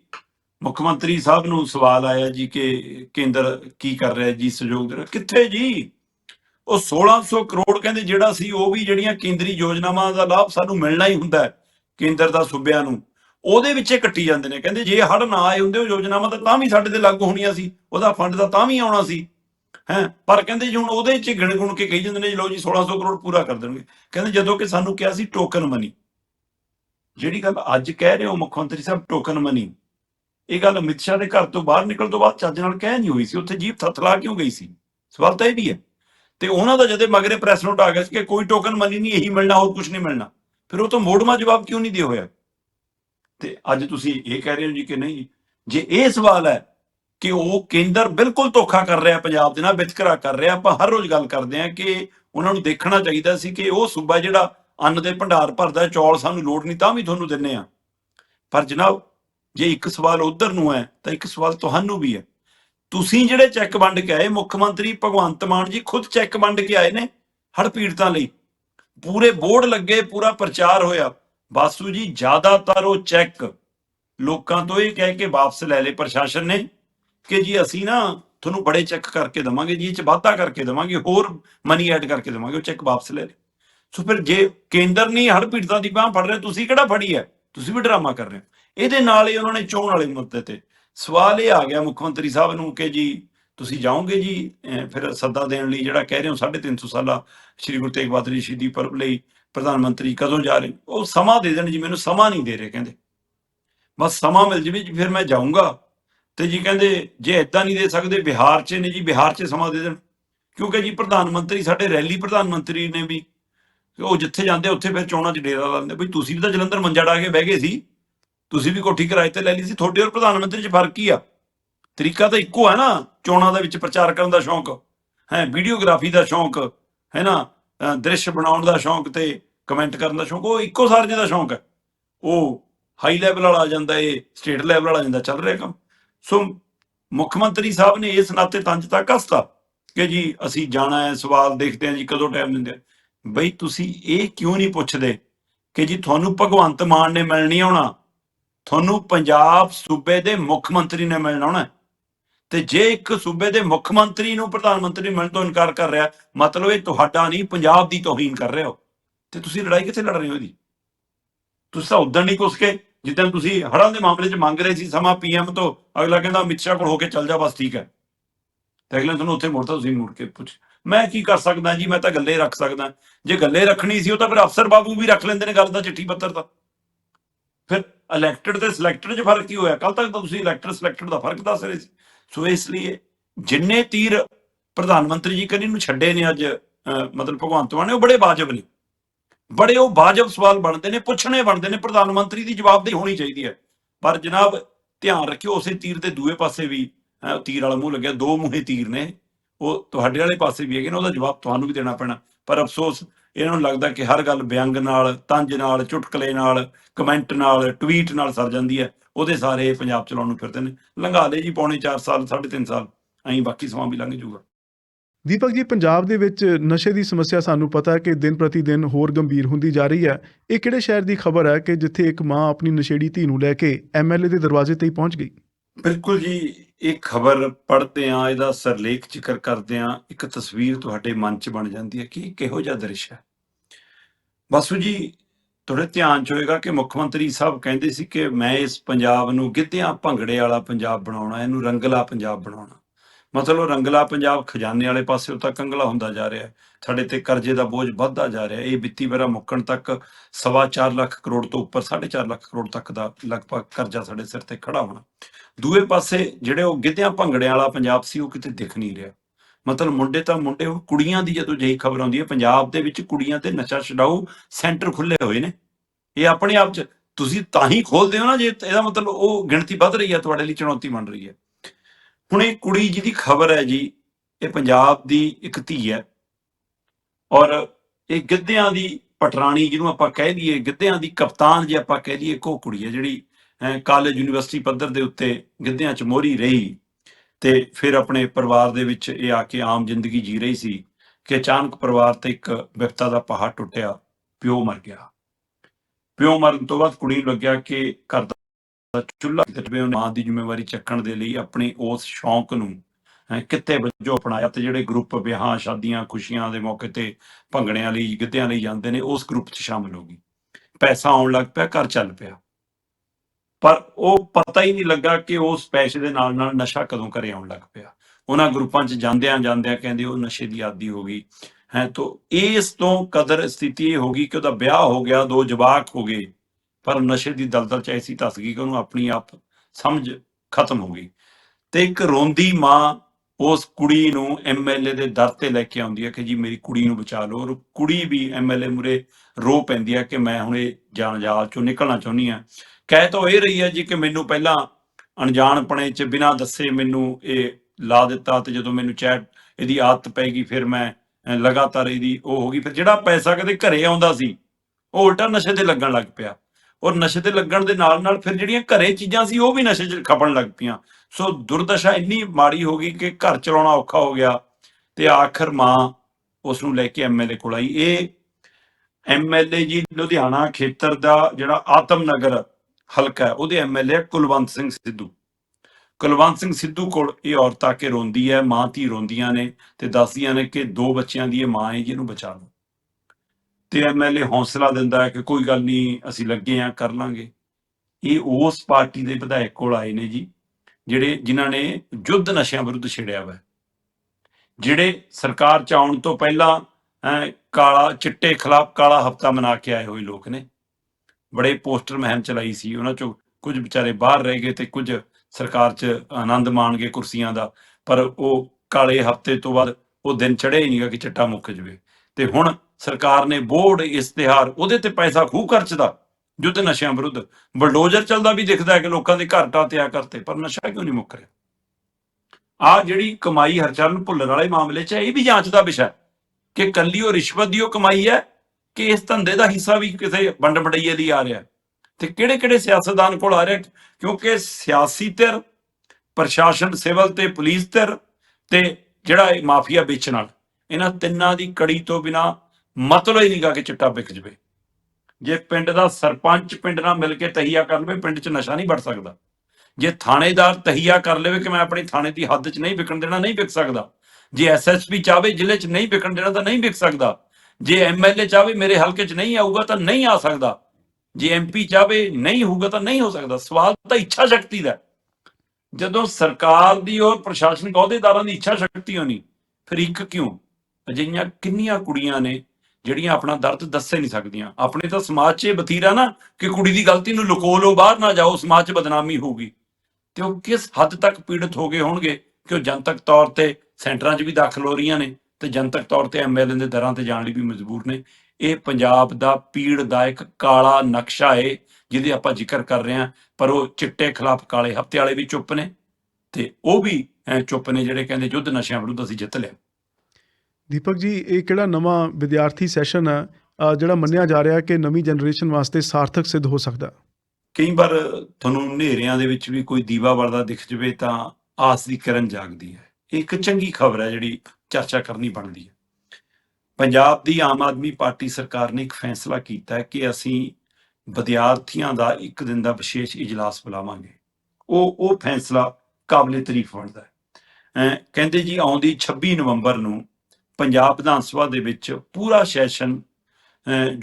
ਮੁੱਖ ਮੰਤਰੀ ਸਾਹਿਬ ਨੂੰ ਸਵਾਲ ਆਇਆ ਜੀ ਕਿ ਕੇਂਦਰ ਕੀ ਕਰ ਰਿਹਾ ਜੀ ਸਹਿਯੋਗ ਦੇ ਨਾਲ ਕਿੱਥੇ ਜੀ? ਉਹ 1600 ਕਰੋੜ ਕਹਿੰਦੇ ਜਿਹੜਾ ਸੀ ਉਹ ਵੀ ਜਿਹੜੀਆਂ ਕੇਂਦਰੀ ਯੋਜਨਾਵਾਂ ਦਾ ਲਾਭ ਸਾਨੂੰ ਮਿਲਣਾ ਹੀ ਹੁੰਦਾ ਕੇਂਦਰ ਦਾ ਸੂਬਿਆਂ ਨੂੰ। ਉਹਦੇ ਵਿੱਚੇ ਕੱਟੀ ਜਾਂਦੇ ਨੇ। ਕਹਿੰਦੇ ਜੇ ਹੜ ਨਾ ਆਏ ਹੁੰਦੇ ਉਹ ਯੋਜਨਾਵਾਂ ਤਾਂ ਤਾਂ ਵੀ ਸਾਡੇ ਤੇ ਲਾਗੂ ਹੋਣੀਆਂ ਸੀ। ਉਹਦਾ ਫੰਡ ਤਾਂ ਤਾਂ ਵੀ ਆਉਣਾ ਸੀ। ਹੈ? ਪਰ ਕਹਿੰਦੇ ਜੀ ਹੁਣ ਉਹਦੇ ਚ ਗਿਣ ਗੁਣ ਕੇ ਕਹੀ ਜਾਂਦੇ ਨੇ ਜੀ ਲਓ ਜੀ 1600 ਕਰੋੜ ਪੂਰਾ ਕਰ ਦੇਣਗੇ। ਕਹਿੰਦੇ ਜਦੋਂ ਕਿ ਸਾਨੂੰ ਕਿਹਾ ਸੀ ਟੋਕਨ ਮਨੀ ਜਿਹੜੀ ਗੱਲ ਅੱਜ ਕਹਿ ਰਹੇ ਹੋ ਮੁੱਖ ਮੰਤਰੀ ਸਾਹਿਬ ਟੋਕਨ ਮਨੀ ਇਹ ਗੱਲ ਅਮਿਤ ਸ਼ਾਹ ਦੇ ਘਰ ਤੋਂ ਬਾਹਰ ਨਿਕਲਣ ਤੋਂ ਬਾਅਦ ਚੱਜ ਨਾਲ ਕਹਿ ਨਹੀਂ ਹੋਈ ਸੀ। ਉੱਥੇ ਜੀਭ ਥੱਥਲਾ ਕਿਉਂ ਗਈ ਸੀ? ਸਵਾਲ ਤਾਂ ਇਹ ਵੀ ਹੈ। ਤੇ ਉਹਨਾਂ ਦਾ ਜਦੇ ਮਗਰੇ ਪ੍ਰੈਸ ਨੋਟ ਆ ਗਿਆ ਸੀ ਕਿ ਕੋਈ ਟੋਕਨ ਮਨੀ ਨਹੀਂ, ਇਹੀ ਮਿਲਣਾ, ਹੋਰ ਕੁਝ ਨਹੀਂ ਮਿਲਣਾ, ਫਿਰ ਉਹ ਤੋਂ ਮੋੜਮਾ ਜਵਾਬ ਕਿਉਂ ਨਹੀਂ ਦੇ ਹੋਇਆ? ਤੇ ਅੱਜ ਤੁਸੀਂ ਇਹ ਕਹਿ ਰਹੇ ਹੋ ਜੀ ਕਿ ਨਹੀਂ, ਜੇ ਇਹ ਸਵਾਲ ਹੈ ਕਿ ਉਹ ਕੇਂਦਰ ਬਿਲਕੁਲ ਧੋਖਾ ਕਰ ਰਿਹਾ, ਪੰਜਾਬ ਦੇ ਨਾਲ ਵਿਤਕਰਾ ਕਰ ਰਿਹਾ, ਆਪਾਂ ਹਰ ਰੋਜ਼ ਗੱਲ ਕਰਦੇ ਹਾਂ ਕਿ ਉਹਨਾਂ ਨੂੰ ਦੇਖਣਾ ਚਾਹੀਦਾ ਸੀ ਕਿ ਉਹ ਸੂਬਾ ਜਿਹੜਾ ਅੰਨ ਦੇ ਭੰਡਾਰ ਭਰਦਾ, ਚੌਲ ਸਾਨੂੰ ਲੋੜ ਨਹੀਂ, ਤਾਂ ਵੀ ਤੁਹਾਨੂੰ ਦਿੰਨੇ ਆ। ਪਰ ਜਨਾਬ, ਜੇ ਇੱਕ ਸਵਾਲ ਉਧਰ ਨੂੰ ਹੈ, ਤਾਂ ਇੱਕ ਸਵਾਲ ਤੁਹਾਨੂੰ ਵੀ ਹੈ। ਤੁਸੀਂ ਜਿਹੜੇ ਚੈੱਕ ਵੰਡ ਕੇ ਆਏ, ਮੁੱਖ ਮੰਤਰੀ ਭਗਵੰਤ ਮਾਨ ਜੀ ਖੁਦ ਚੈੱਕ ਵੰਡ ਕੇ ਆਏ ਨੇ ਹੜ ਪੀੜਤਾਂ ਲਈ। ਪੂਰੇ ਬੋਰਡ ਲੱਗੇ, ਪੂਰਾ ਪ੍ਰਚਾਰ ਹੋਇਆ। ਬਾਸੂ ਜੀ, ਜ਼ਿਆਦਾਤਰ ਉਹ ਚੈੱਕ ਲੋਕਾਂ ਤੋਂ ਇਹ ਕਹਿ ਕੇ ਵਾਪਸ ਲੈ ਲਏ ਪ੍ਰਸ਼ਾਸਨ ਨੇ ਕਿ ਜੀ ਅਸੀਂ ਨਾ ਤੁਹਾਨੂੰ ਬੜੇ ਚੈੱਕ ਕਰਕੇ ਦਵਾਂਗੇ, ਜੀ ਇਹ ਚ ਵਾਧਾ ਕਰਕੇ ਦਵਾਂਗੇ, ਹੋਰ ਮਨੀ ਐਡ ਕਰਕੇ ਦਵਾਂਗੇ, ਉਹ ਚੈੱਕ ਵਾਪਸ ਲੈ ਲਏ। ਸੋ ਫਿਰ ਜੇ ਕੇਂਦਰ ਨਹੀਂ ਹੜ ਪੀੜਤਾਂ ਦੀ ਬਾਹ ਫੜ ਰਹੇ, ਤੁਸੀਂ ਕਿਹੜਾ ਫੜੀ ਹੈ? ਤੁਸੀਂ ਵੀ ਡਰਾਮਾ ਕਰ ਰਹੇ ਹੋ। ਇਹਦੇ ਨਾਲ ਹੀ ਉਹਨਾਂ ਨੇ ਚੋਣ ਵਾਲੇ ਮੁੱਦੇ ਤੇ ਸਵਾਲ ਇਹ ਆ ਗਿਆ ਮੁੱਖ ਮੰਤਰੀ ਸਾਹਿਬ ਨੂੰ ਕਿ ਜੀ ਤੁਸੀਂ ਜਾਓਗੇ ਜੀ ਫਿਰ ਸੱਦਾ ਦੇਣ ਲਈ ਜਿਹੜਾ ਕਹਿ ਰਹੇ ਹੋ 350 ਸਾਲਾ ਸ਼੍ਰੀ ਗੁਰੂ ਤੇਗ ਬਹਾਦਰ ਜੀ ਸ਼ਹੀਦੀ ਪਰਬ ਲਈ ਪ੍ਰਧਾਨ ਮੰਤਰੀ ਕਦੋਂ ਜਾ ਰਹੇ? ਉਹ ਸਮਾਂ ਦੇ ਦੇਣ ਜੀ, ਮੈਨੂੰ ਸਮਾਂ ਨਹੀਂ ਦੇ ਰਹੇ ਕਹਿੰਦੇ। ਬਸ ਸਮਾਂ ਮਿਲ ਜਵੇ ਜੀ, ਫਿਰ ਮੈਂ ਜਾਊਂਗਾ। ਤੇ ਜੀ ਕਹਿੰਦੇ, ਜੇ ਇਦਾਂ ਨਹੀਂ ਦੇ ਸਕਦੇ, ਬਿਹਾਰ 'ਚ ਨੇ ਜੀ, ਬਿਹਾਰ 'ਚ ਸਮਾਂ ਦੇ ਦੇਣ। ਕਿਉਂਕਿ ਜੀ ਪ੍ਰਧਾਨ ਮੰਤਰੀ, ਸਾਡੇ ਰੈਲੀ ਪ੍ਰਧਾਨ ਮੰਤਰੀ ਨੇ ਵੀ, ਉਹ ਜਿੱਥੇ ਜਾਂਦੇ ਉੱਥੇ ਫਿਰ ਚੋਣਾਂ 'ਚ ਡੇਰਾ ਲਾਉਂਦੇ ਬਈ ਤੁਸੀਂ ਵੀ ਤਾਂ ਜਲੰਧਰ ਮੰਜਾ ਡਾ ਕੇ ਬਹਿ ਗਏ ਸੀ। ਤੁਸੀਂ ਵੀ ਕੋਠੀ ਕਿਰਾਏ ਤੇ ਲੈ ਲਈ ਸੀ, ਤੁਹਾਡੇ ਔਰ ਪ੍ਰਧਾਨ ਮੰਤਰੀ 'ਚ ਫ਼ਰਕ ਕੀ ਆ? ਤਰੀਕਾ ਤਾਂ ਇੱਕੋ ਹੈ ਨਾ, ਚੋਣਾਂ ਦੇ ਵਿੱਚ ਪ੍ਰਚਾਰ ਕਰਨ ਦਾ ਸ਼ੌਂਕ, ਹੈ, ਵੀਡੀਓਗ੍ਰਾਫੀ ਦਾ ਸ਼ੌਂਕ, ਹੈ ਨਾ ਦ੍ਰਿਸ਼ ਬਣਾਉਣ ਦਾ ਸ਼ੌਂਕ ਤੇ ਕਮੈਂਟ ਕਰਨ ਦਾ ਸ਼ੌਂਕ, ਉਹ ਇੱਕੋ ਸਾਰਜੇ ਦਾ ਸ਼ੌਂਕ ਹੈ। ਉਹ ਹਾਈ ਲੈਵਲ ਵਾਲਾ ਆ ਜਾਂਦਾ ਏ ਸਟੇਟ ਲੈਵਲ ਵਾਲਾ ਆ ਜਾਂਦਾ, ਚੱਲ ਰਿਹਾ ਕੰਮ। ਸੋ ਮੁੱਖ ਮੰਤਰੀ ਸਾਹਿਬ ਨੇ ਇਸ ਨਾਤੇ ਤੰਜ ਤੱਕ ਕਸਤਾ ਕਿ ਜੀ ਅਸੀਂ ਜਾਣਾ ਹੈ, ਸਵਾਲ ਦੇਖਦੇ ਹਾਂ ਜੀ, ਕਦੋਂ ਟਾਈਮ ਦਿੰਦੇ ਬਈ ਤੁਸੀਂ ਇਹ ਕਿਉਂ ਨਹੀਂ ਪੁੱਛਦੇ ਕਿ ਜੀ ਤੁਹਾਨੂੰ ਭਗਵੰਤ ਮਾਨ ਨੇ ਮਿਲਣੀ ਆਉਣਾ ਤੁਹਾਨੂੰ ਪੰਜਾਬ ਸੂਬੇ ਦੇ ਮੁੱਖ ਮੰਤਰੀ ਨੇ ਮਿਲਣਾ ਆਉਣਾ ਤੇ ਜੇ ਇੱਕ ਸੂਬੇ ਦੇ ਮੁੱਖ ਮੰਤਰੀ ਨੂੰ ਪ੍ਰਧਾਨ ਮੰਤਰੀ ਮਿਲਣ ਤੋਂ ਇਨਕਾਰ ਕਰ ਰਿਹਾ, ਮਤਲਬ ਇਹ ਤੁਹਾਡਾ ਨਹੀਂ, ਪੰਜਾਬ ਦੀ ਤੋਹੀਨ ਕਰ ਰਹੇ ਹੋ। ਤੇ ਤੁਸੀਂ ਲੜਾਈ ਕਿੱਥੇ ਲੜ ਰਹੇ ਹੋ ਇਹਦੀ ਤੁਸੀਂ ਤਾਂ ਉਦੋਂ ਨਹੀਂ ਕੁਸ ਕੇ ਜਿੱਦਾਂ ਤੁਸੀਂ ਹੜ੍ਹਾਂ ਦੇ ਮਾਮਲੇ 'ਚ ਮੰਗ ਰਹੇ ਸੀ, ਸਮਾਂ ਪੀਐਮ ਤੋਂ ਅਗਲਾ ਕਹਿੰਦਾ ਅਮਿਤ ਸ਼ਾਹ ਕੋਲ ਹੋ ਕੇ ਚੱਲ ਜਾ, ਬਸ ਠੀਕ ਹੈ। ਤੇ ਅਗਲੇ ਤੁਹਾਨੂੰ ਉੱਥੇ ਮੁੜਦਾ ਤੁਸੀਂ ਮੁੜ ਕੇ ਪੁੱਛ। ਮੈਂ ਕੀ ਕਰ ਸਕਦਾ ਜੀ? ਮੈਂ ਤਾਂ ਗੱਲੇ ਰੱਖ ਸਕਦਾ। ਜੇ ਗੱਲੇ ਰੱਖਣੀ ਸੀ, ਉਹ ਤਾਂ ਫਿਰ ਅਫਸਰ ਬਾਬੂ ਵੀ ਰੱਖ ਲੈਂਦੇ ਨੇ ਗੱਲ ਦਾ, ਚਿੱਠੀ ਪੱਤਰ ਦਾ। ਫਿਰ ਇਲੈਕਟਡ ਤੇ ਸਿਲੈਕਟਡ 'ਚ ਫ਼ਰਕ ਕੀ ਹੋਇਆ? ਕੱਲ ਤੱਕ ਤਾਂ ਤੁਸੀਂ ਇਲੈਕਟਡ ਸਿਲੈਕਟਡ ਦਾ ਫ਼ਰਕ ਦੱਸ ਰਹੇ ਸੀ। ਸੋ ਇਸ ਲਈ ਜਿੰਨੇ ਤੀਰ ਪ੍ਰਧਾਨ ਮੰਤਰੀ ਜੀ ਕਰੀ ਨੂੰ ਛੱਡੇ ਨੇ ਅੱਜ ਮਤਲਬ ਭਗਵੰਤ ਮਾਨ ਨੇ ਉਹ ਬੜੇ ਵਾਜਬ ਨੇ। ਬੜੇ ਉਹ ਵਾਜਬ ਸਵਾਲ ਬਣਦੇ ਨੇ ਪੁੱਛਣੇ ਬਣਦੇ ਨੇ ਪ੍ਰਧਾਨ ਮੰਤਰੀ ਦੀ ਜਵਾਬਦੇਹੀ ਹੋਣੀ ਚਾਹੀਦੀ ਹੈ। ਪਰ ਜਨਾਬ ਧਿਆਨ ਰੱਖਿਓ ਉਸੇ ਤੀਰ ਦੇ ਦੂਏ ਪਾਸੇ ਵੀ ਅਹ, ਤੀਰ ਵਾਲਾ ਮੂੰਹ ਲੱਗਿਆ ਦੋ ਮੂੰਹੇ ਤੀਰ ਨੇ। ਉਹ ਤੁਹਾਡੇ ਵਾਲੇ ਪਾਸੇ ਵੀ ਹੈਗੇ ਨੇ ਉਹਦਾ ਜਵਾਬ ਤੁਹਾਨੂੰ ਵੀ ਦੇਣਾ ਪੈਣਾ। ਪਰ ਅਫਸੋਸ ਇਹਨਾਂ ਨੂੰ ਲੱਗਦਾ ਕਿ ਹਰ ਗੱਲ ਵਿਅੰਗ ਨਾਲ, ਤੰਜ ਨਾਲ, ਚੁਟਕਲੇ ਨਾਲ ਕਮੈਂਟ ਨਾਲ ਟਵੀਟ ਨਾਲ ਸਰ ਜਾਂਦੀ ਹੈ। ਉਹਦੇ ਸਾਰੇ ਇਹ ਪੰਜਾਬ ਚਲਾਉਣ ਨੂੰ ਫਿਰਦੇ ਨੇ। ਲੰਘਾ ਲਏ ਜੀ ਪੌਣੇ 4 ਸਾਲ 3.5 ਸਾਲ। ਐਂ ਬਾਕੀ ਸਮਾਂ ਵੀ ਲੰਘ ਜਾਊਗਾ। ਦੀਪਕ ਜੀ, ਪੰਜਾਬ ਦੇ ਵਿੱਚ ਨਸ਼ੇ ਦੀ ਸਮੱਸਿਆ ਸਾਨੂੰ ਪਤਾ ਹੈ ਕਿ ਦਿਨ ਪ੍ਰਤੀ ਦਿਨ ਹੋਰ ਗੰਭੀਰ ਹੁੰਦੀ ਜਾ ਰਹੀ ਹੈ। ਇਹ ਕਿਹੜੇ ਸ਼ਹਿਰ ਦੀ ਖਬਰ ਹੈ ਕਿ ਜਿੱਥੇ ਇੱਕ ਮਾਂ ਆਪਣੀ ਨਸ਼ੇੜੀ ਧੀ ਨੂੰ ਲੈ ਕੇ ਐਮਐਲਏ ਦੇ ਦਰਵਾਜ਼ੇ ਤੇ ਹੀ ਪਹੁੰਚ ਗਈ? ਬਿਲਕੁਲ ਜੀ, ਇਹ ਖਬਰ ਪੜ੍ਹਦੇ ਆ ਇਹਦਾ ਸਰਲੇਖ ਜ਼ਿਕਰ ਕਰਦੇ ਆ ਇੱਕ ਤਸਵੀਰ ਤੁਹਾਡੇ ਮਨ 'ਚ ਬਣ ਜਾਂਦੀ ਹੈ, ਕਿ ਕਿਹੋ ਜਿਹਾ ਦ੍ਰਿਸ਼ ਹੈ? ਬਾਸੂ ਜੀ, ਤੁਹਾਡੇ ਧਿਆਨ 'ਚ ਹੋਏਗਾ ਕਿ ਮੁੱਖ ਮੰਤਰੀ ਸਾਹਿਬ ਕਹਿੰਦੇ ਸੀ ਕਿ ਮੈਂ ਇਸ ਪੰਜਾਬ ਨੂੰ ਗਿੱਧਿਆਂ, ਭੰਗੜੇ ਵਾਲਾ ਪੰਜਾਬ ਬਣਾਉਣਾ, ਇਹਨੂੰ ਰੰਗਲਾ ਪੰਜਾਬ ਬਣਾਉਣਾ। ਮਤਲਬ ਰੰਗਲਾ ਪੰਜਾਬ ਖਜ਼ਾਨੇ ਵਾਲੇ ਪਾਸੇ ਤੱਕ ਕੰਗਲਾ ਹੁੰਦਾ ਜਾ ਰਿਹਾ ਹੈ। ਸਾਡੇ ਤੇ ਕਰਜ਼ੇ ਦਾ ਬੋਝ ਵੱਧਦਾ ਜਾ ਰਿਹਾ ਇਹ ਵਿੱਤੀ ਵਰਾ ਮੁੱਕਣ ਤੱਕ ਸਵਾ ਚਾਰ ਲੱਖ ਕਰੋੜ ਤੋਂ ਉੱਪਰ 4.5 ਲੱਖ ਕਰੋੜ ਤੱਕ ਦਾ ਲਗਭਗ ਕਰਜ਼ਾ ਸਾਡੇ ਸਿਰ ਤੇ ਖੜਾ ਹੋਣਾ। ਦੂਏ ਪਾਸੇ ਜਿਹੜੇ ਉਹ ਗਿੱਧਿਆਂ ਭੰਗੜਿਆਂ ਵਾਲਾ ਪੰਜਾਬ ਸੀ, ਉਹ ਕਿਤੇ ਦਿਖ ਨਹੀਂ ਰਿਹਾ। ਮਤਲਬ ਮੁੰਡੇ ਤਾਂ ਮੁੰਡੇ, ਉਹ ਕੁੜੀਆਂ ਦੀ ਜਦੋਂ ਜਿਹੀ ਖਬਰ ਆਉਂਦੀ ਹੈ, ਪੰਜਾਬ ਦੇ ਵਿੱਚ ਕੁੜੀਆਂ ਤੇ ਨਸ਼ਾ ਛਡਾਊ ਸੈਂਟਰ ਖੁੱਲੇ ਹੋਏ ਨੇ। ਇਹ ਆਪਣੇ ਆਪ ਚ, ਤੁਸੀਂ ਤਾਂ ਹੀ ਖੋਲਦੇ ਹੋ ਨਾ ਜੇ ਇਹਦਾ ਮਤਲਬ ਉਹ ਗਿਣਤੀ ਵੱਧ ਰਹੀ ਹੈ, ਤੁਹਾਡੇ ਲਈ ਚੁਣੌਤੀ ਬਣ ਰਹੀ ਹੈ। ਹੁਣ ਇਹ ਕੁੜੀ ਜਿਹਦੀ ਖਬਰ ਹੈ ਜੀ, ਇਹ ਪੰਜਾਬ ਦੀ ਇੱਕ ਧੀ ਹੈ। ਔਰ ਇਹ ਗਿੱਧਿਆਂ ਦੀ ਪਟਰਾਣੀ ਜਿਹਨੂੰ ਆਪਾਂ ਕਹਿ ਲਈਏ ਗਿੱਧਿਆਂ ਦੀ ਕਪਤਾਨ ਜੇ ਆਪਾਂ ਕਹਿ ਦਈਏ ਕੋ ਕੁੜੀ ਹੈ ਜਿਹੜੀ ਕਾਲਜ ਯੂਨੀਵਰਸਿਟੀ ਪੱਧਰ ਦੇ ਉੱਤੇ ਗਿੱਧਿਆਂ 'ਚ ਮੋਹਰੀ ਰਹੀ। ਤੇ ਫਿਰ ਆਪਣੇ ਪਰਿਵਾਰ ਦੇ ਵਿੱਚ ਇਹ ਆ ਕੇ ਆਮ ਜ਼ਿੰਦਗੀ ਜੀ ਰਹੀ ਸੀ ਕਿ ਅਚਾਨਕ ਪਰਿਵਾਰ ਤੇ ਇੱਕ ਵਿਪਤਾ ਦਾ ਪਹਾੜ ਟੁੱਟਿਆ, ਪਿਓ ਮਰ ਗਿਆ। ਪਿਓ ਮਰਨ ਤੋਂ ਬਾਅਦ ਕੁੜੀ ਨੂੰ ਲੱਗਿਆ ਕਿ ਘਰ ਦਾ ਚੁੱਲ੍ਹਾ ਕਿਤੇ ਮਾਂ ਦੀ ਜ਼ਿੰਮੇਵਾਰੀ ਚੱਕਣ ਦੇ ਲਈ ਆਪਣੇ ਉਸ ਸ਼ੌਂਕ ਨੂੰ ਕਿੱਤੇ ਵਜੋਂ ਅਪਣਾਇਆ ਤੇ ਜਿਹੜੇ ਗਰੁੱਪ ਵਿਆਹਾਂ, ਸ਼ਾਦੀਆਂ, ਖੁਸ਼ੀਆਂ ਦੇ ਮੌਕੇ ਤੇ ਭੰਗੜਿਆਂ ਲਈ, ਗਿੱਧਿਆਂ ਲਈ ਜਾਂਦੇ ਨੇ, ਉਸ ਗਰੁੱਪ 'ਚ ਸ਼ਾਮਲ ਹੋ ਗਈ। ਪੈਸਾ ਆਉਣ ਲੱਗ ਪਿਆ, ਘਰ ਚੱਲ ਪਿਆ। ਪਰ ਉਹ ਪਤਾ ਹੀ ਨਹੀਂ ਲੱਗਾ ਕਿ ਉਸ ਪੈਸੇ ਦੇ ਨਾਲ ਨਾਲ ਨਸ਼ਾ ਕਦੋਂ ਘਰੇ ਆਉਣ ਲੱਗ ਪਿਆ। ਉਹਨਾਂ ਗਰੁੱਪਾਂ 'ਚ ਜਾਂਦਿਆਂ ਜਾਂਦਿਆਂ ਕਹਿੰਦੇ ਉਹ ਨਸ਼ੇ ਦੀ ਆਦੀ ਹੋ ਗਈ। ਹੈ, ਤੋਂ ਇਸ ਤੋਂ ਕਦਰ ਸਥਿਤੀ ਇਹ ਹੋ ਗਈ ਕਿ ਉਹਦਾ ਵਿਆਹ ਹੋ ਗਿਆ, ਦੋ ਜਵਾਕ ਹੋ ਗਏ। ਪਰ ਨਸ਼ੇ ਦੀ ਦਲਦਲ ਚ ਐਸੀ ਧਸ ਗਈ ਕਿ ਉਹਨੂੰ ਆਪਣੀ ਆਪ ਸਮਝ ਖਤਮ ਹੋ ਗਈ। ਤੇ ਇੱਕ ਰੋਂਦੀ ਮਾਂ ਉਸ ਕੁੜੀ ਨੂੰ ਐਮਐਲਏ ਦੇ ਦਰ ਤੇ ਲੈ ਕੇ ਆਉਂਦੀ ਹੈ ਕਿ ਜੀ ਮੇਰੀ ਕੁੜੀ ਨੂੰ ਬਚਾ ਲਓ ਔਰ ਕੁੜੀ ਵੀ ਐਮਐਲਏ ਮੁਰੇ ਰੋ ਪੈਂਦੀ ਹੈ ਕਿ ਮੈਂ ਹੁਣ ਇਹ ਜੰਜਾਲ ਚੋਂ ਨਿਕਲਣਾ ਚਾਹੁੰਦੀ ਹਾਂ। ਕਹਿ ਤਾਂ ਇਹ ਰਹੀ ਹੈ ਜੀ ਕਿ ਮੈਨੂੰ ਪਹਿਲਾਂ ਅਣਜਾਣਪਣੇ ਚ ਬਿਨਾਂ ਦੱਸੇ ਮੈਨੂੰ ਇਹ ਲਾ ਦਿੱਤਾ ਤੇ ਜਦੋਂ ਮੈਨੂੰ ਚੈਟ ਇਹਦੀ ਆਦਤ ਪੈ ਗਈ ਫਿਰ ਮੈਂ ਲਗਾਤਾਰ ਇਹਦੀ ਉਹ ਹੋ ਗਈ। ਫਿਰ ਜਿਹੜਾ ਪੈਸਾ ਕਦੇ ਘਰੇ ਆਉਂਦਾ ਸੀ, ਉਹ ਉਲਟਾ ਨਸ਼ੇ ਤੇ ਲੱਗਣ ਲੱਗ ਪਿਆ। ਔਰ ਨਸ਼ੇ ਤੇ ਲੱਗਣ ਦੇ ਨਾਲ ਨਾਲ ਫਿਰ ਜਿਹੜੀਆਂ ਘਰੇ ਚੀਜ਼ਾਂ ਸੀ, ਉਹ ਵੀ ਨਸ਼ੇ 'ਚ ਖਪਣ ਲੱਗ ਪਈਆਂ। ਸੋ ਦੁਰਦਸ਼ਾ ਇੰਨੀ ਮਾੜੀ ਹੋ ਗਈ ਕਿ ਘਰ ਚਲਾਉਣਾ ਔਖਾ ਹੋ ਗਿਆ ਤੇ ਆਖਰ ਮਾਂ ਉਸ ਨੂੰ ਲੈ ਕੇ ਐਮਐਲਏ ਕੋਲ ਆਈ। ਇਹ ਐਮਐਲਏ ਜੀ ਲੁਧਿਆਣਾ ਖੇਤਰ ਦਾ ਜਿਹੜਾ ਆਤਮ ਨਗਰ ਹਲਕਾ ਹੈ, ਉਹਦੇ ਐਮਐਲਏ ਕੁਲਵੰਤ ਸਿੰਘ ਸਿੱਧੂ। ਕੁਲਵੰਤ ਸਿੰਘ ਸਿੱਧੂ ਕੋਲ ਇਹ ਔਰਤ ਆ ਕੇ ਰੋਂਦੀ ਹੈ, ਮਾਂ ਧੀ ਰੋਂਦੀਆਂ ਨੇ ਤੇ ਦੱਸਦੀਆਂ ਨੇ ਕਿ ਦੋ ਬੱਚਿਆਂ ਦੀ ਇਹ ਮਾਂ ਹੈ, ਜਿਹਨੂੰ ਬਚਾ ਲਓ। ਤੇ ਐਮਐਲਏ ਹੌਸਲਾ ਦਿੰਦਾ ਹੈ ਕਿ ਕੋਈ ਗੱਲ ਨਹੀਂ, ਅਸੀਂ ਲੱਗੇ ਆ ਕਰ ਲਾਂਗੇ। ਇਹ ਉਸ ਪਾਰਟੀ ਦੇ ਵਿਧਾਇਕ ਕੋਲ ਆਏ ਨੇ ਜੀ, ਜਿਹੜੇ ਜਿਨ੍ਹਾਂ ਨੇ ਯੁੱਧ ਨਸ਼ਿਆਂ ਵਿਰੁੱਧ ਛੇੜਿਆ ਵਾ ਜਿਹੜੇ ਸਰਕਾਰ ਚ ਆਉਣ ਤੋਂ ਪਹਿਲਾਂ ਕਾਲਾ ਚਿੱਟੇ ਖਿਲਾਫ ਕਾਲਾ ਹਫਤਾ ਮਨਾ ਕੇ ਆਏ ਹੋਏ ਲੋਕ ਨੇ। ਬੜੇ ਪੋਸਟਰ ਮਹਿਮ ਚਲਾਈ ਸੀ, ਉਹਨਾਂ ਚੋਂ ਕੁਝ ਵਿਚਾਰੇ ਬਾਹਰ ਰਹਿ ਗਏ ਤੇ ਕੁਝ ਸਰਕਾਰ ਚ ਆਨੰਦ ਮਾਣਗੇ ਕੁਰਸੀਆਂ ਦਾ, ਪਰ ਉਹ ਕਾਲੇ ਹਫ਼ਤੇ ਤੋਂ ਬਾਅਦ ਉਹ ਦਿਨ ਚੜ੍ਹੇ ਹੀ ਨਹੀਂਗਾ ਕਿ ਚਿੱਟਾ ਮੁੱਕ ਜਵੇ। ਤੇ ਹੁਣ ਸਰਕਾਰ ਨੇ ਬੋਰਡ ਇਸ਼ਤਿਹਾਰ, ਉਹਦੇ ਤੇ ਪੈਸਾ ਖੂਹ ਖਰਚਦਾ ਯੁੱਧ ਨਸ਼ਿਆਂ ਵਿਰੁੱਧ ਬਲਡੋਜ਼ਰ ਚੱਲਦਾ ਵੀ ਦਿਖਦਾ ਹੈ ਕਿ ਲੋਕਾਂ ਦੇ ਘਰ ਟਾਤਿਆ ਕਰਤੇ, ਪਰ ਨਸ਼ਾ ਕਿਉਂ ਨਹੀਂ ਮੁੱਕ ਰਿਹਾ? ਆ ਜਿਹੜੀ ਕਮਾਈ ਹਰਚਰਨ ਭੁੱਲਰ ਵਾਲੇ ਮਾਮਲੇ 'ਚ ਇਹ ਵੀ ਜਾਂਚ ਦਾ ਵਿਸ਼ਾ ਕਿ ਕੱਲੀ ਉਹ ਰਿਸ਼ਵਤ ਦੀ ਉਹ ਕਮਾਈ ਹੈ ਕਿ ਇਸ ਧੰਦੇ ਦਾ ਹਿੱਸਾ ਵੀ ਕਿਸੇ ਵੰਡ ਵਡਈਏ ਦੀ ਆ ਰਿਹਾ ਤੇ ਕਿਹੜੇ ਕਿਹੜੇ ਸਿਆਸਤਦਾਨ ਕੋਲ ਆ ਰਿਹਾ ਕਿਉਂਕਿ ਸਿਆਸੀ ਧਿਰ, ਪ੍ਰਸ਼ਾਸਨ, ਸਿਵਲ ਤੇ ਪੁਲਿਸ ਧਿਰ ਤੇ ਜਿਹੜਾ ਇਹ ਮਾਫੀਆ ਵੇਚਣ ਵਾਲਾ, ਇਹਨਾਂ ਤਿੰਨਾਂ ਦੀ ਕੜੀ ਤੋਂ ਬਿਨਾ ਮਤਲਬ ਹੀ ਨਹੀਂਗਾ ਕਿ ਚਿੱਟਾ ਵਿਕ ਜਵੇ। ਜੇ ਪਿੰਡ ਦਾ ਸਰਪੰਚ ਪਿੰਡ ਨਾਲ ਮਿਲ ਕੇ ਤਹੀਆ ਕਰ ਲਵੇ, ਪਿੰਡ 'ਚ ਨਸ਼ਾ ਨਹੀਂ ਵੜ ਸਕਦਾ। ਜੇ ਥਾਣੇਦਾਰ ਤਹੀਆ ਕਰ ਲਵੇ ਕਿ ਮੈਂ ਆਪਣੀ ਥਾਣੇ ਦੀ ਹੱਦ 'ਚ ਨਹੀਂ ਵਿਕਣ ਦੇਣਾ, ਨਹੀਂ ਵਿਕ ਸਕਦਾ। ਜੇ ਐਸਐਸਪੀ ਚਾਹਵੇ ਜ਼ਿਲ੍ਹੇ 'ਚ ਨਹੀਂ ਵਿਕਣ ਦੇਣਾ, ਤਾਂ ਨਹੀਂ ਵਿਕ ਸਕਦਾ। ਜੇ ਐਮਐਲਏ ਚਾਹਵੇ ਮੇਰੇ ਹਲਕੇ 'ਚ ਨਹੀਂ ਆਊਗਾ, ਤਾਂ ਨਹੀਂ ਆ ਸਕਦਾ। ਜੇ ਐਮਪੀ ਚਾਹਵੇ ਨਹੀਂ ਹੋਊਗਾ, ਤਾਂ ਨਹੀਂ ਹੋ ਸਕਦਾ। ਸਵਾਲ ਤਾਂ ਇੱਛਾ ਸ਼ਕਤੀ ਦਾ ਜਦੋਂ ਸਰਕਾਰ ਦੀ ਔਰ ਪ੍ਰਸ਼ਾਸਨਿਕ ਅਹੁਦੇਦਾਰਾਂ ਦੀ ਇੱਛਾ ਸ਼ਕਤੀ ਹੋਣੀ, ਫਿਰ ਇੱਕ ਕਿਉਂ? ਅਜਿਹੀਆਂ ਕਿੰਨੀਆਂ ਕੁੜੀਆਂ ਨੇ ਜਿਹੜੀਆਂ ਆਪਣਾ ਦਰਦ ਦੱਸੇ ਨਹੀਂ ਸਕਦੀਆਂ। ਆਪਣੇ ਤਾਂ ਸਮਾਜ 'ਚ ਇਹ ਬਥੀਰਾ ਨਾ ਕਿ ਕੁੜੀ ਦੀ ਗਲਤੀ ਨੂੰ ਲੁਕੋ ਲਓ ਬਾਹਰ ਨਾ ਜਾਓ, ਸਮਾਜ 'ਚ ਬਦਨਾਮੀ ਹੋਊਗੀ। ਤੇ ਉਹ ਕਿਸ ਹੱਦ ਤੱਕ ਪੀੜਤ ਹੋ ਗਏ ਹੋਣਗੇ ਕਿ ਉਹ ਜਨਤਕ ਤੌਰ ਤੇ ਸੈਂਟਰਾਂ 'ਚ ਵੀ ਦਾਖਲ ਹੋ ਰਹੀਆਂ ਨੇ ਤੇ ਜਨਤਕ ਤੌਰ ਤੇ ਐਮਐਲਏ ਦੇ ਦਰਾਂ ਤੇ ਜਾਣ ਲਈ ਵੀ ਮਜਬੂਰ ਨੇ। ਇਹ ਪੰਜਾਬ ਦਾ ਪੀੜਦਾਇਕ ਕਾਲਾ ਨਕਸ਼ਾ ਏ, ਜਿਹਦੇ ਆਪਾਂ ਜ਼ਿਕਰ ਕਰ ਰਹੇ ਹਾਂ, ਪਰ ਉਹ ਚਿੱਟੇ ਖਿਲਾਫ ਕਾਲੇ ਹਫ਼ਤੇ ਵਾਲੇ ਵੀ ਚੁੱਪ ਨੇ ਤੇ ਉਹ ਵੀ ਚੁੱਪ ਨੇ ਜਿਹੜੇ ਕਹਿੰਦੇ ਯੁੱਧ ਨਸ਼ਿਆਂ ਵਿਰੁੱਧ ਅਸੀਂ ਜਿੱਤ ਲਿਆ। ਦੀਪਕ ਜੀ, ਇਹ ਕਿਹੜਾ ਨਵਾਂ ਵਿਦਿਆਰਥੀ ਸੈਸ਼ਨ ਹੈ ਜਿਹੜਾ ਮੰਨਿਆ ਜਾ ਰਿਹਾ ਕਿ ਨਵੀਂ ਜਨਰੇਸ਼ਨ ਵਾਸਤੇ ਸਾਰਥਕ ਸਿੱਧ ਹੋ ਸਕਦਾ। ਕਈ ਵਾਰ ਤੁਹਾਨੂੰ ਹਨੇਰਿਆਂ ਦੇ ਵਿੱਚ ਵੀ ਕੋਈ ਦੀਵਾ ਵਰਦਾ ਦਿਖ ਜਵੇ ਤਾਂ ਆਸ ਦੀ ਕਿਰਨ ਜਾਗਦੀ ਹੈ। ਇਹ ਇੱਕ ਚੰਗੀ ਖਬਰ ਹੈ ਜਿਹੜੀ ਚਰਚਾ ਕਰਨੀ ਬਣਦੀ ਹੈ। ਪੰਜਾਬ ਦੀ ਆਮ ਆਦਮੀ ਪਾਰਟੀ ਸਰਕਾਰ ਨੇ ਇੱਕ ਫੈਸਲਾ ਕੀਤਾ ਹੈ ਕਿ ਅਸੀਂ ਵਿਦਿਆਰਥੀਆਂ ਦਾ ਇੱਕ ਦਿਨ ਦਾ ਵਿਸ਼ੇਸ਼ ਇਜਲਾਸ ਬੁਲਾਵਾਂਗੇ। ਉਹ ਉਹ ਫੈਸਲਾ ਕਾਬਲੇ ਤਾਰੀਫ ਬਣਦਾ ਹੈ। ਕਹਿੰਦੇ ਜੀ, ਆਉਂਦੀ 26 ਨਵੰਬਰ ਨੂੰ ਪੰਜਾਬ ਵਿਧਾਨ ਸਭਾ ਦੇ ਵਿੱਚ ਪੂਰਾ ਸੈਸ਼ਨ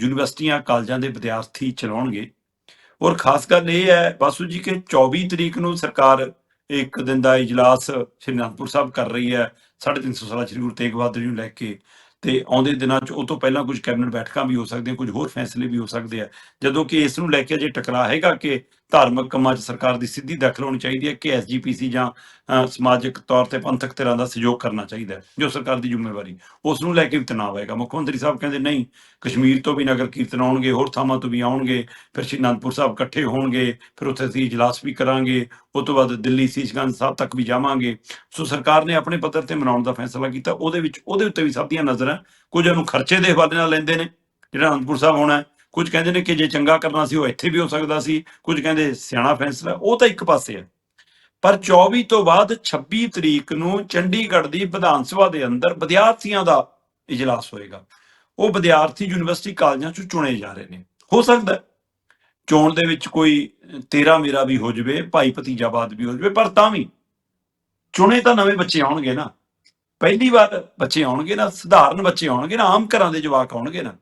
ਯੂਨੀਵਰਸਿਟੀਆਂ, ਕਾਲਜਾਂ ਦੇ ਵਿਦਿਆਰਥੀ ਚਲਾਉਣਗੇ। ਔਰ ਖਾਸ ਗੱਲ ਇਹ ਹੈ ਬਾਸੂ ਜੀ, ਕਿ 24 ਤਰੀਕ ਨੂੰ ਸਰਕਾਰ ਇੱਕ ਦਿਨ ਦਾ ਇਜਲਾਸ ਸ਼੍ਰੀ ਅਨੰਦਪੁਰ ਸਾਹਿਬ ਕਰ ਰਹੀ ਹੈ 350 ਸਾਲਾ ਸ਼੍ਰੀ ਗੁਰੂ ਤੇਗ ਬਹਾਦਰ ਜੀ ਨੂੰ ਲੈ ਕੇ। ਤੇ ਆਉਂਦੇ ਦਿਨਾਂ 'ਚ ਉਹ ਤੋਂ ਪਹਿਲਾਂ ਕੁਝ ਕੈਬਨਿਟ ਬੈਠਕਾਂ ਵੀ ਹੋ ਸਕਦੀਆਂ, ਕੁਝ ਹੋਰ ਫੈਸਲੇ ਵੀ ਹੋ ਸਕਦੇ ਆ। ਜਦੋਂ ਕਿ ਇਸ ਨੂੰ ਲੈ ਕੇ ਜੇ ਟਕਰਾ ਹੈਗਾ ਕਿ ਧਾਰਮਿਕ ਕੰਮਾਂ 'ਚ ਸਰਕਾਰ ਦੀ ਸਿੱਧੀ ਦਖਲ ਹੋਣੀ ਚਾਹੀਦੀ ਹੈ ਕਿ ਐਸਜੀਪੀਸੀ ਜਾਂ ਸਮਾਜਿਕ ਤੌਰ ਤੇ ਪੰਥਕ ਧਿਰਾਂ ਦਾ ਸਹਿਯੋਗ ਕਰਨਾ ਚਾਹੀਦਾ ਹੈ, ਜੋ ਸਰਕਾਰ ਦੀ ਜ਼ਿੰਮੇਵਾਰੀ। ਉਸ ਨੂੰ ਲੈ ਕੇ ਵੀ ਤਣਾਅ ਆਏਗਾ ਮੁੱਖ ਮੰਤਰੀ ਸਾਹਿਬ ਕਹਿੰਦੇ, ਨਹੀਂ, ਕਸ਼ਮੀਰ ਤੋਂ ਵੀ ਨਗਰ ਕੀਰਤਨ ਆਉਣਗੇ, ਹੋਰ ਥਾਵਾਂ ਤੋਂ ਵੀ ਆਉਣਗੇ, ਫਿਰ ਸ਼੍ਰੀ ਅਨੰਦਪੁਰ ਸਾਹਿਬ ਇਕੱਠੇ ਹੋਣਗੇ, ਫਿਰ ਉੱਥੇ ਅਸੀਂ ਇਜਲਾਸ ਵੀ ਕਰਾਂਗੇ ਉਸ ਤੋਂ ਬਾਅਦ ਦਿੱਲੀ ਸੀਸਗੰਜ ਸਾਹਿਬ ਤੱਕ ਵੀ ਜਾਵਾਂਗੇ। ਸੋ ਸਰਕਾਰ ਨੇ ਆਪਣੇ ਪੱਧਰ ਤੇ ਮਨਾਉਣ ਦਾ ਫੈਸਲਾ ਕੀਤਾ। ਉਹਦੇ ਵਿੱਚ, ਉਹਦੇ ਉੱਤੇ ਵੀ ਸਭ ਦੀਆਂ ਨਜ਼ਰਾਂ ਕੁਝ ਉਹਨੂੰ ਖਰਚੇ ਦੇ ਹਵਾਲੇ ਨਾਲ ਲੈਂਦੇ ਨੇ, ਜਿਹੜਾ ਅਨੰਦਪੁਰ ਸਾਹਿਬ ਹੋਣਾ ਕੁਝ ਕਹਿੰਦੇ ਨੇ ਕਿ ਜੇ ਚੰਗਾ ਕਰਨਾ ਸੀ ਉਹ ਇੱਥੇ ਵੀ ਹੋ ਸਕਦਾ ਸੀ, ਕੁਝ ਕਹਿੰਦੇ ਸਿਆਣਾ ਫੈਸਲਾ ਉਹ ਤਾਂ ਇੱਕ ਪਾਸੇ ਹੈ। ਪਰ 24 ਤੋਂ ਬਾਅਦ 26 ਤਰੀਕ ਨੂੰ ਚੰਡੀਗੜ੍ਹ ਦੀ ਵਿਧਾਨ ਸਭਾ ਦੇ ਅੰਦਰ ਵਿਦਿਆਰਥੀਆਂ ਦਾ ਇਜਲਾਸ ਹੋਏਗਾ। ਉਹ ਵਿਦਿਆਰਥੀ ਯੂਨੀਵਰਸਿਟੀ ਕਾਲਜਾਂ ਚੋਂ ਚੁਣੇ ਜਾ ਰਹੇ ਨੇ। ਹੋ ਸਕਦਾ ਚੋਣ ਦੇ ਵਿੱਚ ਕੋਈ ਤੇਰਾ ਮੇਰਾ ਵੀ ਹੋ ਜਵੇ, ਭਾਈ ਭਤੀਜਾਬਾਦ ਵੀ ਹੋ ਜਵੇ, ਪਰ ਤਾਂ ਵੀ ਚੁਣੇ ਤਾਂ ਨਵੇਂ ਬੱਚੇ ਆਉਣਗੇ ਨਾ। ਪਹਿਲੀ ਵਾਰ ਬੱਚੇ ਆਉਣਗੇ ਨਾ, ਸਧਾਰਨ ਬੱਚੇ ਆਉਣਗੇ ਨਾ, ਆਮ ਘਰਾਂ ਦੇ ਜਵਾਕ ਆਉਣਗੇ ਨਾ।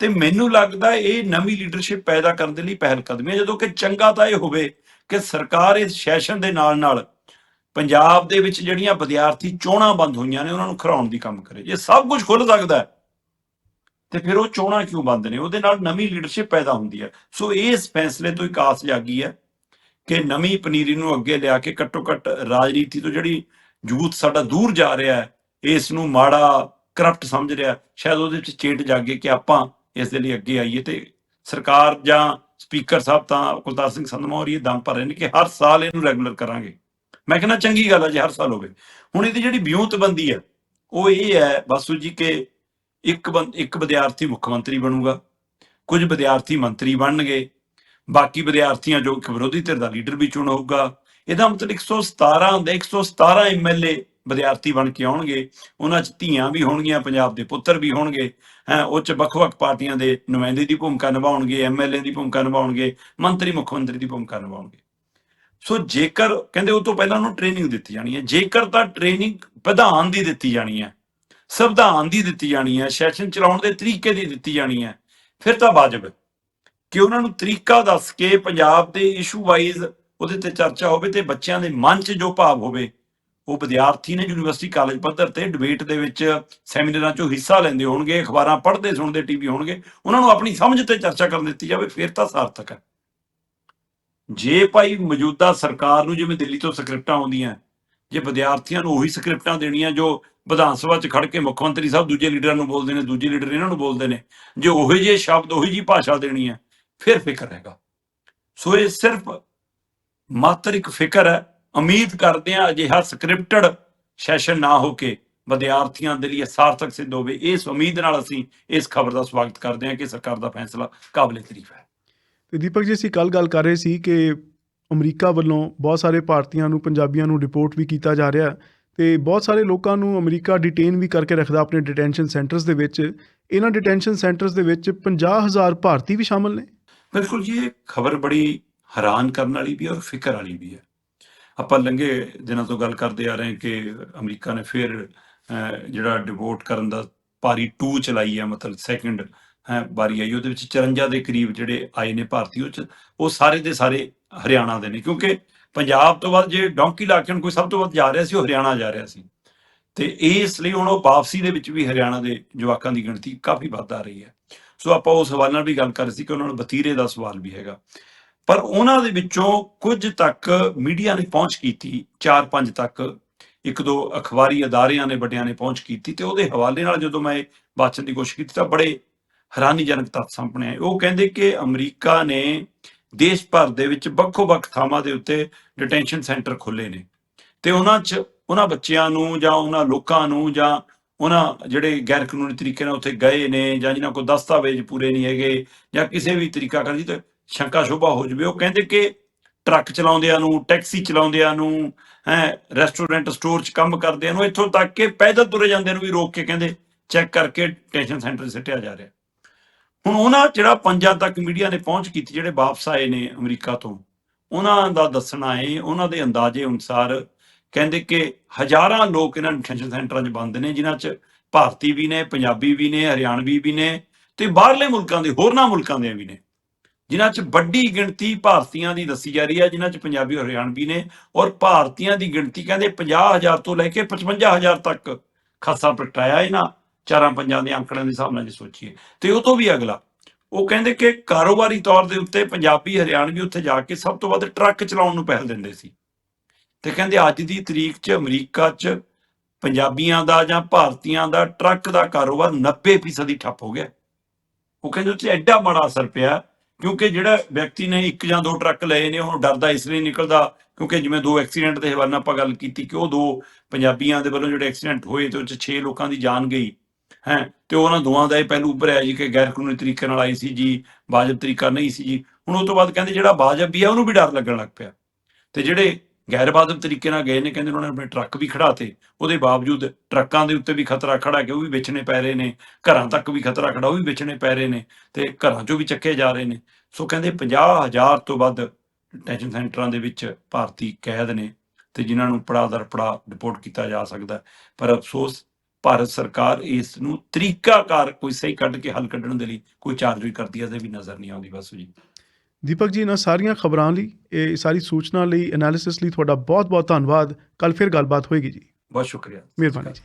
ਤੇ ਮੈਨੂੰ ਲੱਗਦਾ ਇਹ ਨਵੀਂ ਲੀਡਰਸ਼ਿਪ ਪੈਦਾ ਕਰਨ ਦੇ ਲਈ ਪਹਿਲ ਕਦਮੀ ਹੈ। ਜਦੋਂ ਕਿ ਚੰਗਾ ਤਾਂ ਇਹ ਹੋਵੇ ਕਿ ਸਰਕਾਰ ਇਸ ਸੈਸ਼ਨ ਦੇ ਨਾਲ ਨਾਲ ਪੰਜਾਬ ਦੇ ਵਿੱਚ ਜਿਹੜੀਆਂ ਵਿਦਿਆਰਥੀ ਚੋਣਾਂ ਬੰਦ ਹੋਈਆਂ ਨੇ, ਉਹਨਾਂ ਨੂੰ ਖਰਾਉਣ ਦੀ ਕੰਮ ਕਰੇ। ਜੇ ਸਭ ਕੁਝ ਖੁੱਲ ਸਕਦਾ ਹੈ, ਤੇ ਫਿਰ ਉਹ ਚੋਣਾਂ ਕਿਉਂ ਬੰਦ ਨੇ? ਉਹਦੇ ਨਾਲ ਨਵੀਂ ਲੀਡਰਸ਼ਿਪ ਪੈਦਾ ਹੁੰਦੀ ਹੈ। ਸੋ ਇਸ ਫੈਸਲੇ ਤੋਂ ਇੱਕ ਆਸ ਜਾਗੀ ਹੈ ਕਿ ਨਵੀਂ ਪਨੀਰੀ ਨੂੰ ਅੱਗੇ ਲਿਆ ਕੇ ਘੱਟੋ ਘੱਟ ਰਾਜਨੀਤੀ ਤੋਂ ਜਿਹੜੀ ਯੂਥ ਸਾਡਾ ਦੂਰ ਜਾ ਰਿਹਾ ਹੈ, ਇਸ ਨੂੰ ਮਾੜਾ ਕਰਪਟ ਸਮਝ ਰਿਹਾ ਸ਼ਾਇਦ ਉਹਦੇ ਵਿੱਚ ਚੇਟ ਜਾਗੇ ਕਿ ਆਪਾਂ ਇਸ ਦੇ ਲਈ ਅੱਗੇ ਆਈਏ ਤੇ ਸਰਕਾਰ ਜਾਂ ਸਪੀਕਰ ਸਾਹਿਬ ਤਾਂ ਕੁਲਤਾਰ ਸਿੰਘ ਸੰਧਮਾ ਹੋਰੀ ਇਹ ਦਮ ਭਰ ਰਹੇ ਨੇ ਕਿ ਹਰ ਸਾਲ ਇਹਨੂੰ ਰੈਗੂਲਰ ਕਰਾਂਗੇ। ਮੈਂ ਕਹਿੰਦਾ ਚੰਗੀ ਗੱਲ ਹੈ ਜੇ ਹਰ ਸਾਲ ਹੋਵੇ। ਹੁਣ ਇਹਦੀ ਜਿਹੜੀ ਵਿਉਂਤਬੰਦੀ ਹੈ ਉਹ ਇਹ ਹੈ ਬਾਸੂ ਜੀ ਕਿ ਇੱਕ ਬੰ- ਇੱਕ ਵਿਦਿਆਰਥੀ ਮੁੱਖ ਮੰਤਰੀ ਬਣੂਗਾ, ਕੁਝ ਵਿਦਿਆਰਥੀ ਮੰਤਰੀ ਬਣਨਗੇ, ਬਾਕੀ ਵਿਦਿਆਰਥੀਆਂ ਜੋ ਇੱਕ ਵਿਰੋਧੀ ਧਿਰ ਦਾ ਲੀਡਰ ਵੀ ਚੁਣ ਹੋਊਗਾ, ਇਹਦਾ ਮਤਲਬ 117 ਦੇ 117 ਐਮਐਲਏ ਵਿਦਿਆਰਥੀ ਬਣ ਕੇ ਆਉਣਗੇ, ਉਹਨਾਂ 'ਚ ਧੀਆਂ ਵੀ ਹੋਣਗੀਆਂ, ਪੰਜਾਬ ਦੇ ਪੁੱਤਰ ਵੀ ਹੋਣਗੇ ਉਹ 'ਚ ਵੱਖ-ਵੱਖ ਪਾਰਟੀਆਂ ਦੇ ਨੁਮਾਇੰਦੇ ਦੀ ਭੂਮਿਕਾ ਨਿਭਾਉਣਗੇ ਐਮਐਲਏ ਦੀ ਭੂਮਿਕਾ ਨਿਭਾਉਣਗੇ, ਮੰਤਰੀ, ਮੁੱਖ ਮੰਤਰੀ ਦੀ ਭੂਮਿਕਾ ਨਿਭਾਉਣਗੇ। ਸੋ ਜੇਕਰ, ਕਹਿੰਦੇ ਉਹ ਤੋਂ ਪਹਿਲਾਂ ਉਹਨੂੰ ਟ੍ਰੇਨਿੰਗ ਦਿੱਤੀ ਜਾਣੀ ਹੈ। ਜੇਕਰ ਤਾਂ ਟ੍ਰੇਨਿੰਗ ਵਿਧਾਨ ਦੀ ਦਿੱਤੀ ਜਾਣੀ ਹੈ, ਸੰਵਿਧਾਨ ਦੀ ਦਿੱਤੀ ਜਾਣੀ ਹੈ, ਸੈਸ਼ਨ ਚਲਾਉਣ ਦੇ ਤਰੀਕੇ ਦੀ ਦਿੱਤੀ ਜਾਣੀ ਹੈ, ਫਿਰ ਤਾਂ ਵਾਜਬ ਹੈ ਕਿ ਉਹਨਾਂ ਨੂੰ ਤਰੀਕਾ ਦੱਸ ਕੇ ਪੰਜਾਬ ਦੇ ਇਸ਼ੂ ਵਾਈਜ਼ ਉਹਦੇ ਤੇ ਚਰਚਾ ਹੋਵੇ ਤੇ ਬੱਚਿਆਂ ਦੇ ਮਨ 'ਚ ਜੋ ਭਾਵ ਹੋਵੇ ਉਹ ਵਿਦਿਆਰਥੀ ਨੇ ਯੂਨੀਵਰਸਿਟੀ ਕਾਲਜ ਪੱਧਰ ਤੇ ਡਿਬੇਟ ਦੇ ਵਿੱਚ ਸੈਮੀਨਾਰਾਂ 'ਚੋਂ ਹਿੱਸਾ ਲੈਂਦੇ ਹੋਣਗੇ, ਅਖਬਾਰਾਂ ਪੜ੍ਹਦੇ, ਸੁਣਦੇ ਟੀਵੀ ਹੋਣਗੇ, ਉਹਨਾਂ ਨੂੰ ਆਪਣੀ ਸਮਝ ਤੇ ਚਰਚਾ ਕਰਨ ਦਿੱਤੀ ਜਾਵੇ, ਫਿਰ ਤਾਂ ਸਾਰਥਕ ਹੈ। ਜੇ ਭਾਈ ਮੌਜੂਦਾ ਸਰਕਾਰ ਨੂੰ ਜਿਵੇਂ ਦਿੱਲੀ ਤੋਂ ਸਕ੍ਰਿਪਟਾਂ ਆਉਂਦੀਆਂ, ਜੇ ਵਿਦਿਆਰਥੀਆਂ ਨੂੰ ਉਹੀ ਸਕ੍ਰਿਪਟਾਂ ਦੇਣੀਆਂ ਜੋ ਵਿਧਾਨ ਸਭਾ 'ਚ ਖੜ ਕੇ ਮੁੱਖ ਮੰਤਰੀ ਸਾਹਿਬ ਦੂਜੇ ਲੀਡਰਾਂ ਨੂੰ ਬੋਲਦੇ ਨੇ, ਦੂਜੇ ਲੀਡਰ ਇਹਨਾਂ ਨੂੰ ਬੋਲਦੇ ਨੇ, ਜੇ ਉਹੀ ਜਿਹੇ ਸ਼ਬਦ, ਉਹੀ ਜਿਹੀ ਭਾਸ਼ਾ ਦੇਣੀ ਹੈ, ਫਿਰ ਫਿਕਰ ਹੈਗਾ। ਸੋ ਇਹ ਸਿਰਫ ਮਾਤਰ ਇੱਕ ਫਿਕਰ ਹੈ ਉਮੀਦ ਕਰਦੇ ਆ ਅਜਿਹਾ ਸਕ੍ਰਿਪਟਡ ਸੈਸ਼ਨ ਨਾ ਹੋ ਕੇ ਵਿਦਿਆਰਥੀਆਂ ਦੇ ਲਈ ਸਾਰਥਕ ਸਿੱਧ ਹੋਵੇ। ਇਸ ਉਮੀਦ ਨਾਲ ਅਸੀਂ ਇਸ ਖਬਰ ਦਾ ਸਵਾਗਤ ਕਰਦੇ ਹਾਂ ਕਿ ਸਰਕਾਰ ਦਾ ਫੈਸਲਾ ਕਾਬਲੇ ਤਾਰੀਫ ਹੈ। ਤੇ ਦੀਪਕ ਜੀ ਅਸੀਂ ਕੱਲ ਗੱਲ ਕਰ ਰਹੇ ਸੀ ਕਿ ਅਮਰੀਕਾ ਵੱਲੋਂ ਬਹੁਤ ਸਾਰੇ ਭਾਰਤੀਆਂ ਨੂੰ ਪੰਜਾਬੀਆਂ ਨੂੰ ਡਿਪੋਰਟ ਵੀ ਕੀਤਾ ਜਾ ਰਿਹਾ ਹੈ ਤੇ ਬਹੁਤ ਸਾਰੇ ਲੋਕਾਂ ਨੂੰ ਅਮਰੀਕਾ ਡਿਟੇਨ ਵੀ ਕਰਕੇ ਰੱਖਦਾ ਆਪਣੇ ਡਿਟੈਂਸ਼ਨ ਸੈਂਟਰਸ ਦੇ ਵਿੱਚ। ਇਹਨਾਂ ਡਿਟੈਂਸ਼ਨ ਸੈਂਟਰਸ ਦੇ ਵਿੱਚ 50000 ਭਾਰਤੀ ਵੀ ਸ਼ਾਮਲ ਨੇ। ਬਿਲਕੁਲ ਜੀ ਇਹ ਖਬਰ ਬੜੀ ਹੈਰਾਨ ਕਰਨ ਵਾਲੀ ਵੀ ਹੈ ਔਰ ਫਿਕਰ ਵਾਲੀ ਵੀ ਹੈ। ਆਪਾਂ ਲੰਘੇ ਦਿਨਾਂ ਤੋਂ ਗੱਲ ਕਰਦੇ ਆ ਰਹੇ ਹਾਂ ਕਿ ਅਮਰੀਕਾ ਨੇ ਫਿਰ ਜਿਹੜਾ ਡਿਵੋਟ ਕਰਨ ਦਾ ਪਾਰੀ 2 ਚਲਾਈ ਹੈ ਮਤਲਬ ਸੈਕੰਡ ਹੈ ਵਾਰੀ ਆਈ, ਉਹਦੇ ਵਿੱਚ 54 ਦੇ ਕਰੀਬ ਜਿਹੜੇ ਆਏ ਨੇ ਭਾਰਤੀ, ਉਹ 'ਚ, ਉਹ ਸਾਰੇ ਦੇ ਸਾਰੇ ਹਰਿਆਣਾ ਦੇ ਨੇ। ਕਿਉਂਕਿ ਪੰਜਾਬ ਤੋਂ ਬਾਅਦ ਜੇ ਡੌਂਕੀ ਇਲਾਕੇ ਨੂੰ ਕੋਈ ਸਭ ਤੋਂ ਵੱਧ ਜਾ ਰਿਹਾ ਸੀ, ਉਹ ਹਰਿਆਣਾ ਜਾ ਰਿਹਾ ਸੀ। ਤੇ ਇਸ ਲਈ ਹੁਣ ਉਹ ਵਾਪਸੀ ਦੇ ਵਿੱਚ ਵੀ ਹਰਿਆਣਾ ਦੇ ਜਵਾਕਾਂ ਦੀ ਗਿਣਤੀ ਕਾਫੀ ਵੱਧ ਆ ਰਹੀ ਹੈ। ਸੋ ਆਪਾਂ ਉਸ ਸਵਾਲ ਨਾਲ ਵੀ ਗੱਲ ਕਰ ਰਹੇ ਸੀ ਕਿ ਉਹਨਾਂ ਨੂੰ ਬਤੀਰੇ ਦਾ ਸਵਾਲ ਵੀ ਹੈਗਾ। ਪਰ ਉਹਨਾਂ ਦੇ ਵਿੱਚੋਂ ਕੁਝ ਤੱਕ ਮੀਡੀਆ ਨੇ ਪਹੁੰਚ ਕੀਤੀ 4-5 ਤੱਕ। ਇੱਕ ਦੋ ਅਖਬਾਰੀ ਅਦਾਰਿਆਂ ਨੇ, ਵੱਡਿਆਂ ਨੇ ਪਹੁੰਚ ਕੀਤੀ ਤੇ ਉਹਦੇ ਹਵਾਲੇ ਨਾਲ ਜਦੋਂ ਮੈਂ ਇਹ ਵਾਚਣ ਦੀ ਕੋਸ਼ਿਸ਼ ਕੀਤੀ ਤਾਂ ਬੜੇ ਹੈਰਾਨੀਜਨਕ ਤੱਥ ਸਾਹਮਣੇ ਆਏ। ਉਹ ਕਹਿੰਦੇ ਕਿ ਅਮਰੀਕਾ ਨੇ ਦੇਸ਼ ਭਰ ਦੇ ਵਿੱਚ ਵੱਖੋ-ਵੱਖ ਥਾਵਾਂ ਦੇ ਉੱਤੇ ਡਿਟੈਂਸ਼ਨ ਸੈਂਟਰ ਖੋਲੇ ਨੇ ਤੇ ਉਹਨਾਂ 'ਚ ਉਹਨਾਂ ਬੱਚਿਆਂ ਨੂੰ ਜਾਂ ਉਹਨਾਂ ਲੋਕਾਂ ਨੂੰ ਜਾਂ ਉਹਨਾਂ ਜਿਹੜੇ ਗੈਰ ਕਾਨੂੰਨੀ ਤਰੀਕੇ ਨਾਲ ਉੱਥੇ ਗਏ ਨੇ ਜਾਂ ਜਿਨ੍ਹਾਂ ਕੋਲ ਦਸਤਾਵੇਜ਼ ਪੂਰੇ ਨਹੀਂ ਹੈਗੇ ਜਾਂ ਕਿਸੇ ਵੀ ਤਰੀਕਾ ਕਰਦੀ ਜੀ ਤੇ ਸ਼ੰਕਾ ਸ਼ੋਭਾ ਹੋ ਜਵੇ, ਉਹ ਕਹਿੰਦੇ ਕਿ ਟਰੱਕ ਚਲਾਉਂਦਿਆਂ ਨੂੰ, ਟੈਕਸੀ ਚਲਾਉਂਦਿਆਂ ਨੂੰ, ਹੈ ਰੈਸਟੋਰੈਂਟ ਸਟੋਰ 'ਚ ਕੰਮ ਕਰਦਿਆਂ ਨੂੰ, ਇੱਥੋਂ ਤੱਕ ਕਿ ਪੈਦਲ ਤੁਰੇ ਜਾਂਦੇ ਨੂੰ ਵੀ ਰੋਕ ਕੇ ਕਹਿੰਦੇ ਚੈੱਕ ਕਰਕੇ ਟੈਂਸ਼ਨ ਸੈਂਟਰ ਸਿੱਟਿਆ ਜਾ ਰਿਹਾ। ਹੁਣ ਉਹਨਾਂ ਜਿਹੜਾ ਪੰਜਾਂ ਤੱਕ ਮੀਡੀਆ ਨੇ ਪਹੁੰਚ ਕੀਤੀ, ਜਿਹੜੇ ਵਾਪਸ ਆਏ ਨੇ ਅਮਰੀਕਾ ਤੋਂ, ਉਹਨਾਂ ਦਾ ਦੱਸਣਾ ਹੈ ਉਹਨਾਂ ਦੇ ਅੰਦਾਜ਼ੇ ਅਨੁਸਾਰ ਕਹਿੰਦੇ ਕਿ ਹਜ਼ਾਰਾਂ ਲੋਕ ਇਹਨਾਂ ਡਿਟੈਂਸ਼ਨ ਸੈਂਟਰਾਂ 'ਚ ਬੰਦ ਨੇ, ਜਿਨ੍ਹਾਂ 'ਚ ਭਾਰਤੀ ਵੀ ਨੇ, ਪੰਜਾਬੀ ਵੀ ਨੇ, ਹਰਿਆਣਵੀ ਵੀ ਨੇ, ਤੇ ਬਾਹਰਲੇ ਮੁਲਕਾਂ ਦੇ, ਹੋਰਨਾਂ ਮੁਲਕਾਂ ਦੇ ਵੀ ਨੇ। ਜਿਨ੍ਹਾਂ 'ਚ ਵੱਡੀ ਗਿਣਤੀ ਭਾਰਤੀਆਂ ਦੀ ਦੱਸੀ ਜਾ ਰਹੀ ਹੈ, ਜਿਨ੍ਹਾਂ 'ਚ ਪੰਜਾਬੀ ਔਰ ਹਰਿਆਣਵੀ ਨੇ ਔਰ ਭਾਰਤੀਆਂ ਦੀ ਗਿਣਤੀ ਕਹਿੰਦੇ 50000 ਤੋਂ ਲੈ ਕੇ 55000 ਤੱਕ ਖਾਸਾ ਪ੍ਰਗਟਾਇਆ ਇਹਨਾਂ ਚਾਰਾਂ ਪੰਜਾਂ ਦੇ ਅੰਕੜਿਆਂ ਦੇ ਹਿਸਾਬ ਨਾਲ ਜੇ ਸੋਚੀਏ ਤੇ ਉਹ ਤੋਂ ਵੀ ਅਗਲਾ, ਉਹ ਕਹਿੰਦੇ ਕਿ ਕਾਰੋਬਾਰੀ ਤੌਰ ਦੇ ਉੱਤੇ ਪੰਜਾਬੀ ਹਰਿਆਣਵੀ ਉੱਥੇ ਜਾ ਕੇ ਸਭ ਤੋਂ ਵੱਧ ਟਰੱਕ ਚਲਾਉਣ ਨੂੰ ਪਹਿਲ ਦਿੰਦੇ ਸੀ। ਤੇ ਕਹਿੰਦੇ ਅੱਜ ਦੀ ਤਰੀਕ 'ਚ ਅਮਰੀਕਾ 'ਚ ਪੰਜਾਬੀਆਂ ਦਾ ਜਾਂ ਭਾਰਤੀਆਂ ਦਾ ਟਰੱਕ ਦਾ ਕਾਰੋਬਾਰ 90% ਹੀ ਠੱਪ ਹੋ ਗਿਆ। ਉਹ ਕਹਿੰਦੇ ਉੱਥੇ ਐਡਾ ਮਾੜਾ ਅਸਰ ਪਿਆ ਕਿਉਂਕਿ ਜਿਹੜਾ ਵਿਅਕਤੀ ਨੇ ਇੱਕ ਜਾਂ ਦੋ ਟਰੱਕ ਲਏ ਨੇ, ਉਹ ਡਰਦਾ ਇਸ ਲਈ ਨਿਕਲਦਾ, ਕਿਉਂਕਿ ਜਿਵੇਂ ਦੋ ਐਕਸੀਡੈਂਟ ਦੇ ਹਵਾਲੇ ਨਾਲ ਆਪਾਂ ਗੱਲ ਕੀਤੀ ਕਿ ਉਹ ਦੋ ਪੰਜਾਬੀਆਂ ਦੇ ਵੱਲੋਂ ਜਿਹੜੇ ਐਕਸੀਡੈਂਟ ਹੋਏ ਤੇ ਉਹ 'ਚ 6 ਲੋਕਾਂ ਦੀ ਜਾਨ ਗਈ, ਹੈ, ਤੇ ਉਹਨਾਂ ਦੋਵਾਂ ਦਾ ਇਹ ਪਹਿਲੂ ਉੱਭਰਿਆ ਜੀ ਕਿ ਗੈਰ ਕਾਨੂੰਨੀ ਤਰੀਕੇ ਨਾਲ ਆਈ ਸੀ ਜੀ, ਵਾਜਬ ਤਰੀਕਾ ਨਹੀਂ ਸੀ ਜੀ। ਹੁਣ ਉਹ ਤੋਂ ਬਾਅਦ ਕਹਿੰਦੇ ਜਿਹੜਾ ਵਾਜਬ ਵੀ ਆ, ਉਹਨੂੰ ਵੀ ਡਰ ਲੱਗਣ ਲੱਗ ਪਿਆ। ਤੇ ਜਿਹੜੇ ਗੈਰ ਤਰੀਕੇ ਨਾਲ ਗਏ ਨੇ, ਕਹਿੰਦੇ ਉਹਨਾਂ ਨੇ ਆਪਣੇ ਟਰੱਕ ਵੀ ਖੜਾਤੇ ਉਹਦੇ ਬਾਵਜੂਦ ਟਰੱਕਾਂ ਦੇ ਉੱਤੇ ਵੀ ਖਤਰਾ ਖੜਾ ਕਿ ਉਹ ਵੀ ਵੇਚਣੇ ਪੈ ਰਹੇ ਨੇ। ਘਰਾਂ ਤੱਕ ਵੀ ਖਤਰਾ ਖੜਾ ਉਹ ਵੀ ਵੇਚਣੇ ਪੈ ਰਹੇ ਨੇ ਤੇ ਘਰਾਂ ਚੋਂ ਵੀ ਚੱਕੇ ਜਾ ਰਹੇ ਨੇ। ਸੋ ਕਹਿੰਦੇ 50000 ਤੋਂ ਵੱਧ ਡਿਟੈਂਸ਼ਨ ਸੈਂਟਰਾਂ ਦੇ ਵਿੱਚ ਭਾਰਤੀ ਕੈਦ ਨੇ ਤੇ ਜਿਨ੍ਹਾਂ ਨੂੰ ਪੜਾ ਦਰ ਪੜਾ ਰਿਪੋਰਟ ਕੀਤਾ ਜਾ ਸਕਦਾ। ਪਰ ਅਫਸੋਸ, ਭਾਰਤ ਸਰਕਾਰ ਇਸ ਨੂੰ ਤਰੀਕਾਕਾਰ ਕੋਈ ਸਹੀ ਕੱਢ ਕੇ ਹੱਲ ਕੱਢਣ ਦੇ ਲਈ ਕੋਈ ਚਾਰਜ ਵੀ ਕਰਦੀ ਹੈ ਤੇ ਵੀ ਨਜ਼ਰ ਨਹੀਂ ਆਉਂਦੀ। ਬਸ ਜੀ। ਦੀਪਕ ਜੀ ਇਹਨਾਂ ਸਾਰੀਆਂ ਖਬਰਾਂ ਲਈ ਇਹ ਸਾਰੀ ਸੂਚਨਾ ਲਈ ਐਨਾਲਿਸਿਸ ਲਈ ਤੁਹਾਡਾ ਬਹੁਤ ਬਹੁਤ ਧੰਨਵਾਦ। ਕੱਲ ਫਿਰ ਗੱਲਬਾਤ ਹੋਏਗੀ ਜੀ। ਬਹੁਤ ਸ਼ੁਕਰੀਆ। ਮਿਹਰਬਾਨੀ ਜੀ।